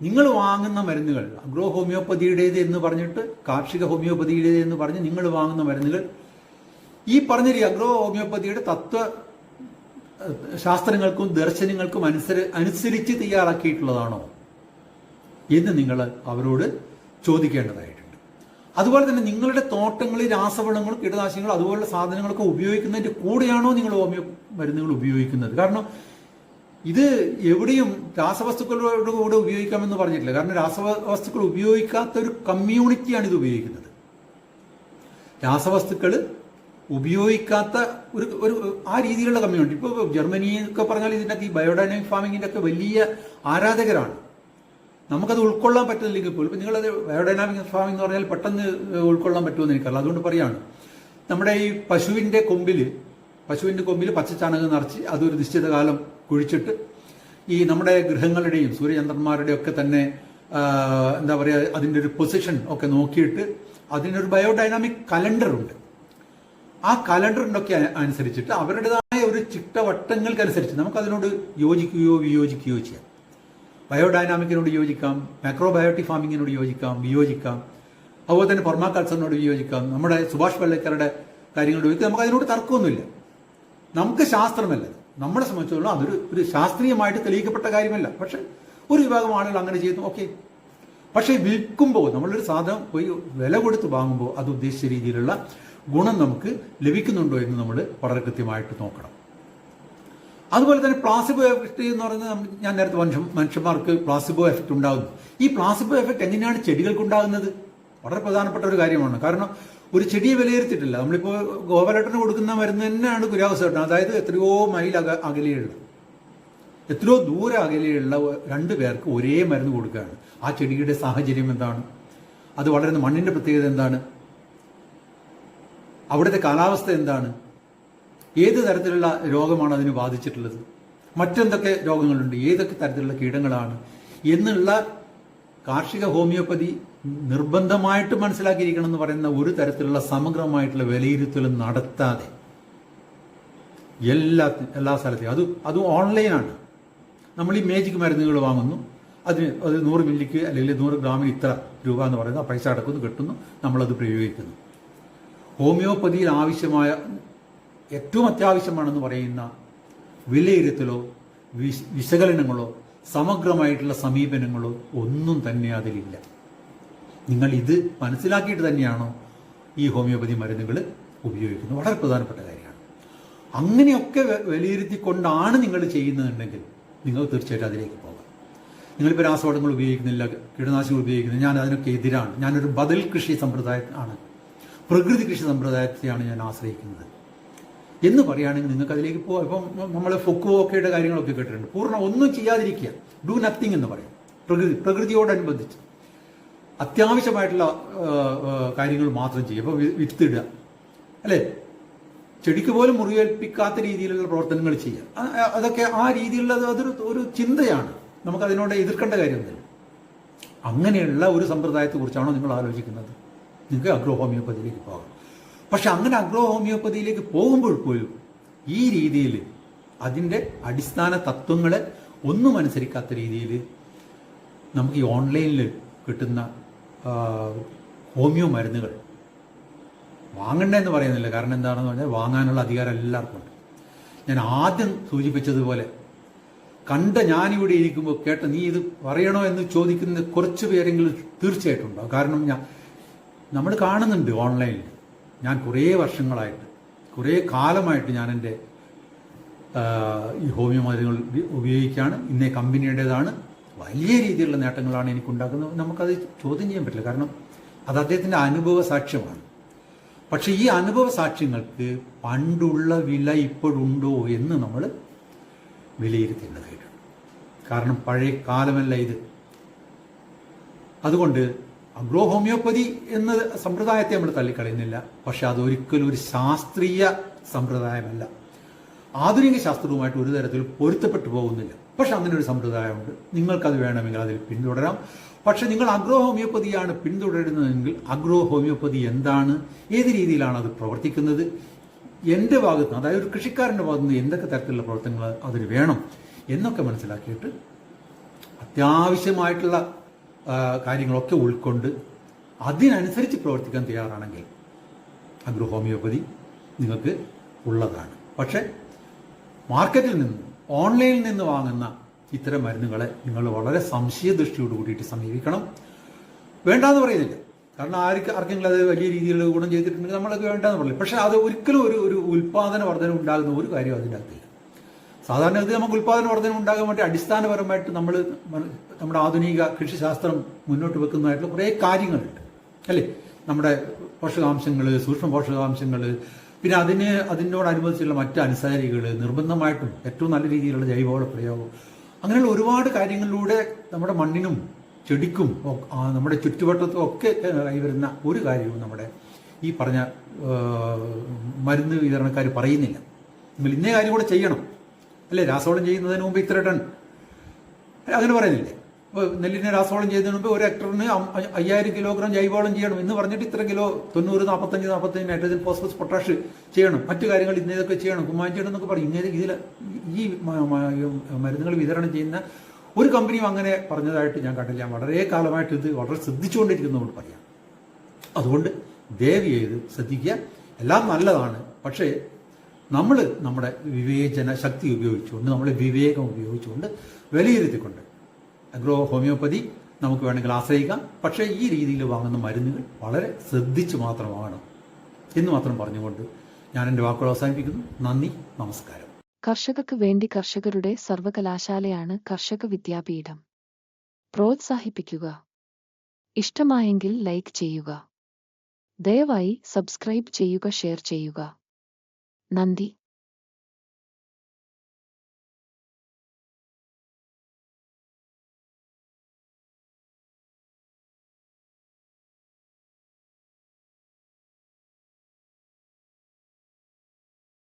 Speaker 1: നിങ്ങൾ വാങ്ങുന്ന മരുന്നുകൾ അഗ്രോ ഹോമിയോപ്പതിയുടേത് എന്ന് പറഞ്ഞിട്ട് കാർഷിക ഹോമിയോപ്പതിയുടേത് എന്ന് പറഞ്ഞ് നിങ്ങൾ വാങ്ങുന്ന മരുന്നുകൾ ഈ പറഞ്ഞ അഗ്രോ ഹോമിയോപ്പതിയുടെ തത്വ ശാസ്ത്രങ്ങൾക്കും ദർശനങ്ങൾക്കും അനുസര അനുസരിച്ച് തയ്യാറാക്കിയിട്ടുള്ളതാണോ എന്ന് നിങ്ങൾ അവരോട് ചോദിക്കേണ്ടതായിട്ടുണ്ട് അതുപോലെ തന്നെ നിങ്ങളുടെ തോട്ടങ്ങളിൽ രാസവളങ്ങളും കീടനാശിനികളും അതുപോലുള്ള സാധനങ്ങളൊക്കെ ഉപയോഗിക്കുന്നതിന്റെ കൂടെയാണോ നിങ്ങൾ ഹോമിയോ മരുന്നുകൾ ഉപയോഗിക്കുന്നത്? കാരണം ഇത് എവിടെയും രാസവസ്തുക്കളോട് കൂടെ ഉപയോഗിക്കാമെന്ന് പറഞ്ഞിട്ടില്ല. കാരണം രാസവസ്തുക്കൾ ഉപയോഗിക്കാത്ത ഒരു കമ്മ്യൂണിറ്റിയാണ് ഇത് ഉപയോഗിക്കുന്നത്. രാസവസ്തുക്കൾ ഉപയോഗിക്കാത്ത ഒരു ഒരു ആ രീതിയിലുള്ള കമ്മ്യൂണിറ്റി. ഇപ്പോൾ ജർമ്മനി ഒക്കെ പറഞ്ഞാൽ ഇതിനകത്ത് ഈ ബയോഡൈനാമിക് ഫാമിങ്ങിന്റെ ഒക്കെ വലിയ ആരാധകരാണ്. നമുക്കത് ഉൾക്കൊള്ളാൻ പറ്റുന്നില്ലെങ്കിൽ പോലും നിങ്ങളത് ബയോഡൈനാമിക് ഫാമിംഗ് എന്ന് പറഞ്ഞാൽ പെട്ടെന്ന് ഉൾക്കൊള്ളാൻ പറ്റുമെന്ന് എനിക്കറിയില്ല. അതുകൊണ്ട് പറയാണ് നമ്മുടെ ഈ പശുവിന്റെ കൊമ്പിൽ പശുവിന്റെ കൊമ്പിൽ പച്ചച്ചാണകം നിറച്ച് അതൊരു നിശ്ചിത കാലം കുഴിച്ചിട്ട് ഈ നമ്മുടെ ഗൃഹങ്ങളുടെയും സൂര്യചന്ദ്രന്മാരുടെയും ഒക്കെ തന്നെ എന്താ പറയുക അതിന്റെ ഒരു പൊസിഷൻ ഒക്കെ നോക്കിയിട്ട് അതിനൊരു ബയോഡൈനാമിക് കലണ്ടറുണ്ട് ആ കലണ്ടറിനൊക്കെ അനുസരിച്ചിട്ട് അവരുടേതായ ഒരു ചിട്ടവട്ടങ്ങൾക്കനുസരിച്ച് നമുക്കതിനോട് യോജിക്കുകയോ വിയോജിക്കുകയോ ചെയ്യാം. ബയോഡൈനാമിക്കിനോട് യോജിക്കാം മൈക്രോബയോട്ടിക് ഫാമിങ്ങിനോട് യോജിക്കാം വിയോജിക്കാം. അതുപോലെ തന്നെ പെർമാകൾച്ചറിനോട് വിയോജിക്കാം. നമ്മുടെ സുഭാഷ് പള്ളിക്കറുടെ കാര്യങ്ങളോട് യോജിക്കാം. നമുക്ക് അതിനോട് തർക്കമൊന്നുമില്ല. നമുക്ക് ശാസ്ത്രമല്ല. നമ്മളെ സംബന്ധിച്ചിടത്തോളം അതൊരു ഒരു ശാസ്ത്രീയമായിട്ട് തെളിയിക്കപ്പെട്ട കാര്യമല്ല. പക്ഷെ ഒരു വിഭാഗം ആളുകൾ അങ്ങനെ ചെയ്യുന്നു. ഓക്കെ. പക്ഷേ വിൽക്കുമ്പോൾ നമ്മളൊരു സാധനം പോയി വില കൊടുത്ത് വാങ്ങുമ്പോൾ അത് ഉദ്ദേശിച്ച രീതിയിലുള്ള ഗുണം നമുക്ക് ലഭിക്കുന്നുണ്ടോ എന്ന് നമ്മൾ വളരെ കൃത്യമായിട്ട് നോക്കണം. അതുപോലെ തന്നെ പ്ലാസിബോ എഫക്റ്റ് എന്ന് പറയുന്നത് ഞാൻ നേരത്തെ മനുഷ്യ മനുഷ്യന്മാർക്ക് പ്ലാസിബോ എഫക്റ്റ് ഉണ്ടാകുന്നു. ഈ പ്ലാസിബോ എഫക്റ്റ് എങ്ങനെയാണ് ചെടികൾക്ക് ഉണ്ടാകുന്നത് വളരെ പ്രധാനപ്പെട്ട ഒരു കാര്യമാണ്. കാരണം ഒരു ചെടിയെ വിലയിരുത്തിയിട്ടില്ല. നമ്മളിപ്പോൾ ഗോപാലേട്ടന് കൊടുക്കുന്ന മരുന്ന് തന്നെയാണ് ഗുരാവസേട്ടൻ അതായത് എത്രയോ മൈൽ അക അകലെയുള്ള എത്രയോ ദൂരെ അകലെയുള്ള രണ്ട് പേർക്ക് ഒരേ മരുന്ന് കൊടുക്കുകയാണ്. ആ ചെടിയുടെ സാഹചര്യം എന്താണ്? അത് വളരുന്ന മണ്ണിന്റെ പ്രത്യേകത എന്താണ്? അവിടുത്തെ കാലാവസ്ഥ എന്താണ്? ഏത് തരത്തിലുള്ള രോഗമാണ് അതിന് ബാധിച്ചിട്ടുള്ളത്? മറ്റെന്തൊക്കെ രോഗങ്ങളുണ്ട്? ഏതൊക്കെ തരത്തിലുള്ള കീടങ്ങളാണ്? എന്നുള്ള കാർഷിക ഹോമിയോപ്പതി നിർബന്ധമായിട്ട് മനസ്സിലാക്കിയിരിക്കണം എന്ന് പറയുന്ന ഒരു തരത്തിലുള്ള സമഗ്രമായിട്ടുള്ള വിലയിരുത്തലും നടത്താതെ എല്ലാ എല്ലാ സ്ഥലത്തെയും. അത് അത് ഓൺലൈനാണ്. നമ്മൾ ഈ മേജിക് മരുന്നുകൾ വാങ്ങുന്നു. അതിന് അത് നൂറ് മില്ലിക്ക് അല്ലെങ്കിൽ നൂറ് ഗ്രാമിന് ഇത്ര രൂപ എന്ന് പറയുന്നത് ആ പൈസ അടക്കുന്നു കിട്ടുന്നു. നമ്മളത് പ്രയോഗിക്കുന്നു. ഹോമിയോപ്പതിയിൽ ആവശ്യമായ ഏറ്റവും അത്യാവശ്യമാണെന്ന് പറയുന്ന വിലയിരുത്തലോ വിശ- വിശകലനങ്ങളോ സമഗ്രമായിട്ടുള്ള സമീപനങ്ങളോ ഒന്നും തന്നെ അതിലില്ല. നിങ്ങൾ ഇത് മനസ്സിലാക്കിയിട്ട് തന്നെയാണോ ഈ ഹോമിയോപ്പതി മരുന്നുകൾ ഉപയോഗിക്കുന്നത്? വളരെ പ്രധാനപ്പെട്ട കാര്യമാണ്. അങ്ങനെയൊക്കെ വിലയിരുത്തിക്കൊണ്ടാണ് നിങ്ങൾ ചെയ്യുന്നതെന്നുണ്ടെങ്കിൽ നിങ്ങൾ തീർച്ചയായിട്ടും അതിലേക്ക് പോകാം. നിങ്ങളിപ്പോൾ രാസവളങ്ങൾ ഉപയോഗിക്കുന്നില്ല കീടനാശിനികൾ ഉപയോഗിക്കുന്നില്ല ഞാൻ അതിനൊക്കെ എതിരാണ്. ഞാനൊരു ബദൽ കൃഷി സമ്പ്രദായമാണ് പ്രകൃതി കൃഷി സമ്പ്രദായത്തെയാണ് ഞാൻ ആശ്രയിക്കുന്നത്. എന്ന് പറയുകയാണെങ്കിൽ നിങ്ങൾക്ക് അതിലേക്ക് പോകാം ഇപ്പം നമ്മൾ ഫൊക്കുവോക്കയുടെ കാര്യങ്ങളൊക്കെ കേട്ടിട്ടുണ്ട്. പൂർണ ഒന്നും ചെയ്യാതിരിക്കുക. ഡു നത്തിങ് എന്ന് പറയും. പ്രകൃതി പ്രകൃതിയോടനുബന്ധിച്ച്. അത്യാവശ്യമായിട്ടുള്ള കാര്യങ്ങൾ മാത്രം ചെയ്യുക. ഇപ്പോൾ വിത്തിടുക. അല്ലേ? ചെടിക്ക് പോലും മുറിവേൽപ്പിക്കാത്ത രീതിയിലുള്ള പ്രവർത്തനങ്ങൾ ചെയ്യുക. അതൊക്കെ ആ രീതിയിലുള്ളത് അതൊരു ഒരു ചിന്തയാണ്. നമുക്ക് അതിനോട് എതിർക്കേണ്ട കാര്യമൊന്നുമില്ല. അങ്ങനെയുള്ള ഒരു സമ്പ്രദായത്തെ കുറിച്ചാണോ നിങ്ങൾ ആലോചിക്കുന്നത്? നിങ്ങൾക്ക് അഗ്രോ ഹോമിയോപ്പതിയിലേക്ക് പോകാം. പക്ഷെ അങ്ങനെ അഗ്രോ ഹോമിയോപ്പതിയിലേക്ക് പോകുമ്പോൾ പോലും ഈ രീതിയിൽ അതിന്റെ അടിസ്ഥാന തത്വങ്ങളെ ഒന്നും അനുസരിക്കാത്ത രീതിയിൽ നമുക്ക് ഈ ഓൺലൈനിൽ കിട്ടുന്ന ഹോമിയോ മരുന്നുകൾ വാങ്ങണ്ടെന്ന് പറയുന്നില്ല. കാരണം എന്താണെന്ന് പറഞ്ഞാൽ വാങ്ങാനുള്ള അധികാരം എല്ലാവർക്കും ഉണ്ട്. ഞാൻ ആദ്യം സൂചിപ്പിച്ചതുപോലെ കണ്ട ഞാനിവിടെ ഇരിക്കുമ്പോൾ കേട്ട നീ ഇത് പറയണോ എന്ന് ചോദിക്കുന്ന കുറച്ച് പേരെങ്കിലും തീർച്ചയായിട്ടും ഉണ്ടാവും. കാരണം ഞാൻ നമ്മൾ കാണുന്നുണ്ട് ഓൺലൈനിൽ. ഞാൻ കുറേ വർഷങ്ങളായിട്ട് കുറേ കാലമായിട്ട് ഞാൻ എന്റെ ഈ ഹോമിയോ മരുന്നുകൾ ഉപയോഗിക്കുകയാണ്. ഇന്നേ കമ്പനിയുടേതാണ്. വലിയ രീതിയിലുള്ള നേട്ടങ്ങളാണ് എനിക്കുണ്ടാക്കുന്നത്. നമുക്കത് ചോദ്യം ചെയ്യാൻ പറ്റില്ല. കാരണം അത് അദ്ദേഹത്തിന്റെ അനുഭവ സാക്ഷ്യമാണ്. പക്ഷേ ഈ അനുഭവ സാക്ഷ്യങ്ങൾക്ക് പണ്ടുള്ള വില ഇപ്പോഴുണ്ടോ എന്ന് നമ്മൾ വിലയിരുത്തേണ്ടതായിട്ടുണ്ട്. കാരണം പഴയ കാലമല്ല ഇത്. അതുകൊണ്ട് അഗ്രോ ഹോമിയോപ്പതി എന്ന സമ്പ്രദായത്തെ നമ്മൾ തള്ളിക്കളയുന്നില്ല. പക്ഷെ അതൊരിക്കലും ഒരു ശാസ്ത്രീയ സമ്പ്രദായമല്ല. ആധുനിക ശാസ്ത്രവുമായിട്ട് ഒരു തരത്തിൽ പൊരുത്തപ്പെട്ടു പോകുന്നില്ല. പക്ഷെ അങ്ങനെ ഒരു സമ്പ്രദായമുണ്ട്. നിങ്ങൾക്കത് വേണമെങ്കിൽ അതിൽ പിന്തുടരാം. പക്ഷെ നിങ്ങൾ അഗ്രോ ഹോമിയോപ്പതിയാണ് പിന്തുടരുന്നതെങ്കിൽ അഗ്രോ ഹോമിയോപ്പതി എന്താണ്? ഏത് രീതിയിലാണ് അത് പ്രവർത്തിക്കുന്നത്? എന്റെ ഭാഗത്ത് അതായത് ഒരു കൃഷിക്കാരന്റെ ഭാഗത്ത് നിന്ന് എന്തൊക്കെ തരത്തിലുള്ള പ്രവർത്തനങ്ങൾ അതിന് വേണം എന്നൊക്കെ മനസ്സിലാക്കിയിട്ട് അത്യാവശ്യമായിട്ടുള്ള കാര്യങ്ങളൊക്കെ ഉൾക്കൊണ്ട് അതിനനുസരിച്ച് പ്രവർത്തിക്കാൻ തയ്യാറാണെങ്കിൽ അഗ്രോ ഹോമിയോപ്പതി നിങ്ങൾക്ക് ഉള്ളതാണ്. പക്ഷേ മാർക്കറ്റിൽ നിന്ന് ഓൺലൈനിൽ നിന്ന് വാങ്ങുന്ന ഇത്തരം മരുന്നുകളെ നിങ്ങൾ വളരെ സംശയദൃഷ്ടിയോട് കൂടിയിട്ട് സമീപിക്കണം. വേണ്ടാന്ന് പറയുന്നില്ല. കാരണം ആർക്ക് ആർക്കെങ്കിലും അത് വലിയ രീതിയിൽ ഗുണം ചെയ്തിട്ടുണ്ടെങ്കിൽ നമ്മളൊക്കെ വേണ്ടാന്ന് പറയില്ല. പക്ഷേ അത് ഒരിക്കലും ഒരു ഒരു ഉൽപാദന വർധന ഉണ്ടാകുന്ന ഒരു കാര്യം അതിന്റെ അകത്തില്ല. സാധാരണഗതി നമുക്ക് ഉൽപാദന വർധന ഉണ്ടാകാൻ വേണ്ടി അടിസ്ഥാനപരമായിട്ട് നമ്മൾ നമ്മുടെ ആധുനിക കൃഷിശാസ്ത്രം മുന്നോട്ട് വെക്കുന്നതായിട്ടുള്ള കുറേ കാര്യങ്ങളുണ്ട്. അല്ലേ? നമ്മുടെ പോഷകാംശങ്ങൾ സൂക്ഷ്മ പോഷകാംശങ്ങൾ പിന്നെ അതിന് അതിനോടനുബന്ധിച്ചുള്ള മറ്റ് അനുസാരികൾ നിർബന്ധമായിട്ടും ഏറ്റവും നല്ല രീതിയിലുള്ള ജൈവവള പ്രയോഗം. അങ്ങനെയുള്ള ഒരുപാട് കാര്യങ്ങളിലൂടെ നമ്മുടെ മണ്ണിനും ചെടിക്കും നമ്മുടെ ചുറ്റുവട്ടത്തും ഒക്കെ കൈവരുന്ന ഒരു കാര്യവും നമ്മുടെ ഈ പറഞ്ഞ മരുന്ന് വിതരണക്കാർ പറയുന്നില്ല. നമ്മൾ ഇന്നേ കാര്യം കൂടെ ചെയ്യണം. അല്ലേ? രാസവളം ചെയ്യുന്നതിന് മുമ്പ് ഇത്ര ടൺ. അങ്ങനെ പറയുന്നില്ലേ നെല്ലിനെ രാസവളം ചെയ്യുന്നതിന് മുമ്പ് ഒരു ഹെക്ടറിന് അയ്യായിരം കിലോഗ്രാം ജൈവവളം ചെയ്യണം എന്ന് പറഞ്ഞിട്ട് ഇത്ര കിലോ തൊണ്ണൂറ് നാൽപ്പത്തഞ്ച് നാൽപ്പത്തഞ്ച് നൈട്രജൻ ഫോസ്ഫറസ് പൊട്ടാഷ് ചെയ്യണം. മറ്റു കാര്യങ്ങൾ ഇന്നേതൊക്കെ ചെയ്യണം. കുമ്മാൻ ചെയ്യണം എന്നൊക്കെ പറയും. ഇന്നേ ഇതിൽ ഈ മരുന്നുകൾ വിതരണം ചെയ്യുന്ന ഒരു കമ്പനിയും അങ്ങനെ പറഞ്ഞതായിട്ട് ഞാൻ കണ്ടില്ല. വളരെ കാലമായിട്ട് ഇത് വളരെ ശ്രദ്ധിച്ചുകൊണ്ടിരിക്കുന്നതുകൊണ്ട് പറയാം. അതുകൊണ്ട് ദയവ് ചെയ്ത് ശ്രദ്ധിക്കുക. എല്ലാം നല്ലതാണ്. പക്ഷേ നമ്മൾ നമ്മുടെ വിവേചന ശക്തി ഉപയോഗിച്ചുകൊണ്ട് നമ്മുടെ വിവേകം ഉപയോഗിച്ചുകൊണ്ട് വിലയിരുത്തിക്കൊണ്ട് അഗ്രോ ഹോമിയോപ്പതി നമുക്ക് വേണമെങ്കിൽ ആശ്രയിക്കാം. പക്ഷേ ഈ രീതിയിൽ വാങ്ങുന്ന മരുന്നുകൾ വളരെ ശ്രദ്ധിച്ച് മാത്രമാണ് എന്ന് മാത്രം പറഞ്ഞുകൊണ്ട് ഞാൻ എന്റെ വാക്കുകൾ അവസാനിപ്പിക്കുന്നു. നന്ദി നമസ്കാരം.
Speaker 2: കർഷകർക്ക് വേണ്ടി കർഷകരുടെ സർവകലാശാലയാണ് കർഷക വിദ്യാപീഠം. പ്രോത്സാഹിപ്പിക്കുക. ഇഷ്ടമായെങ്കിൽ ലൈക്ക് ചെയ്യുക. ദയവായി സബ്സ്ക്രൈബ് ചെയ്യുക ഷെയർ ചെയ്യുക. നന്ദി.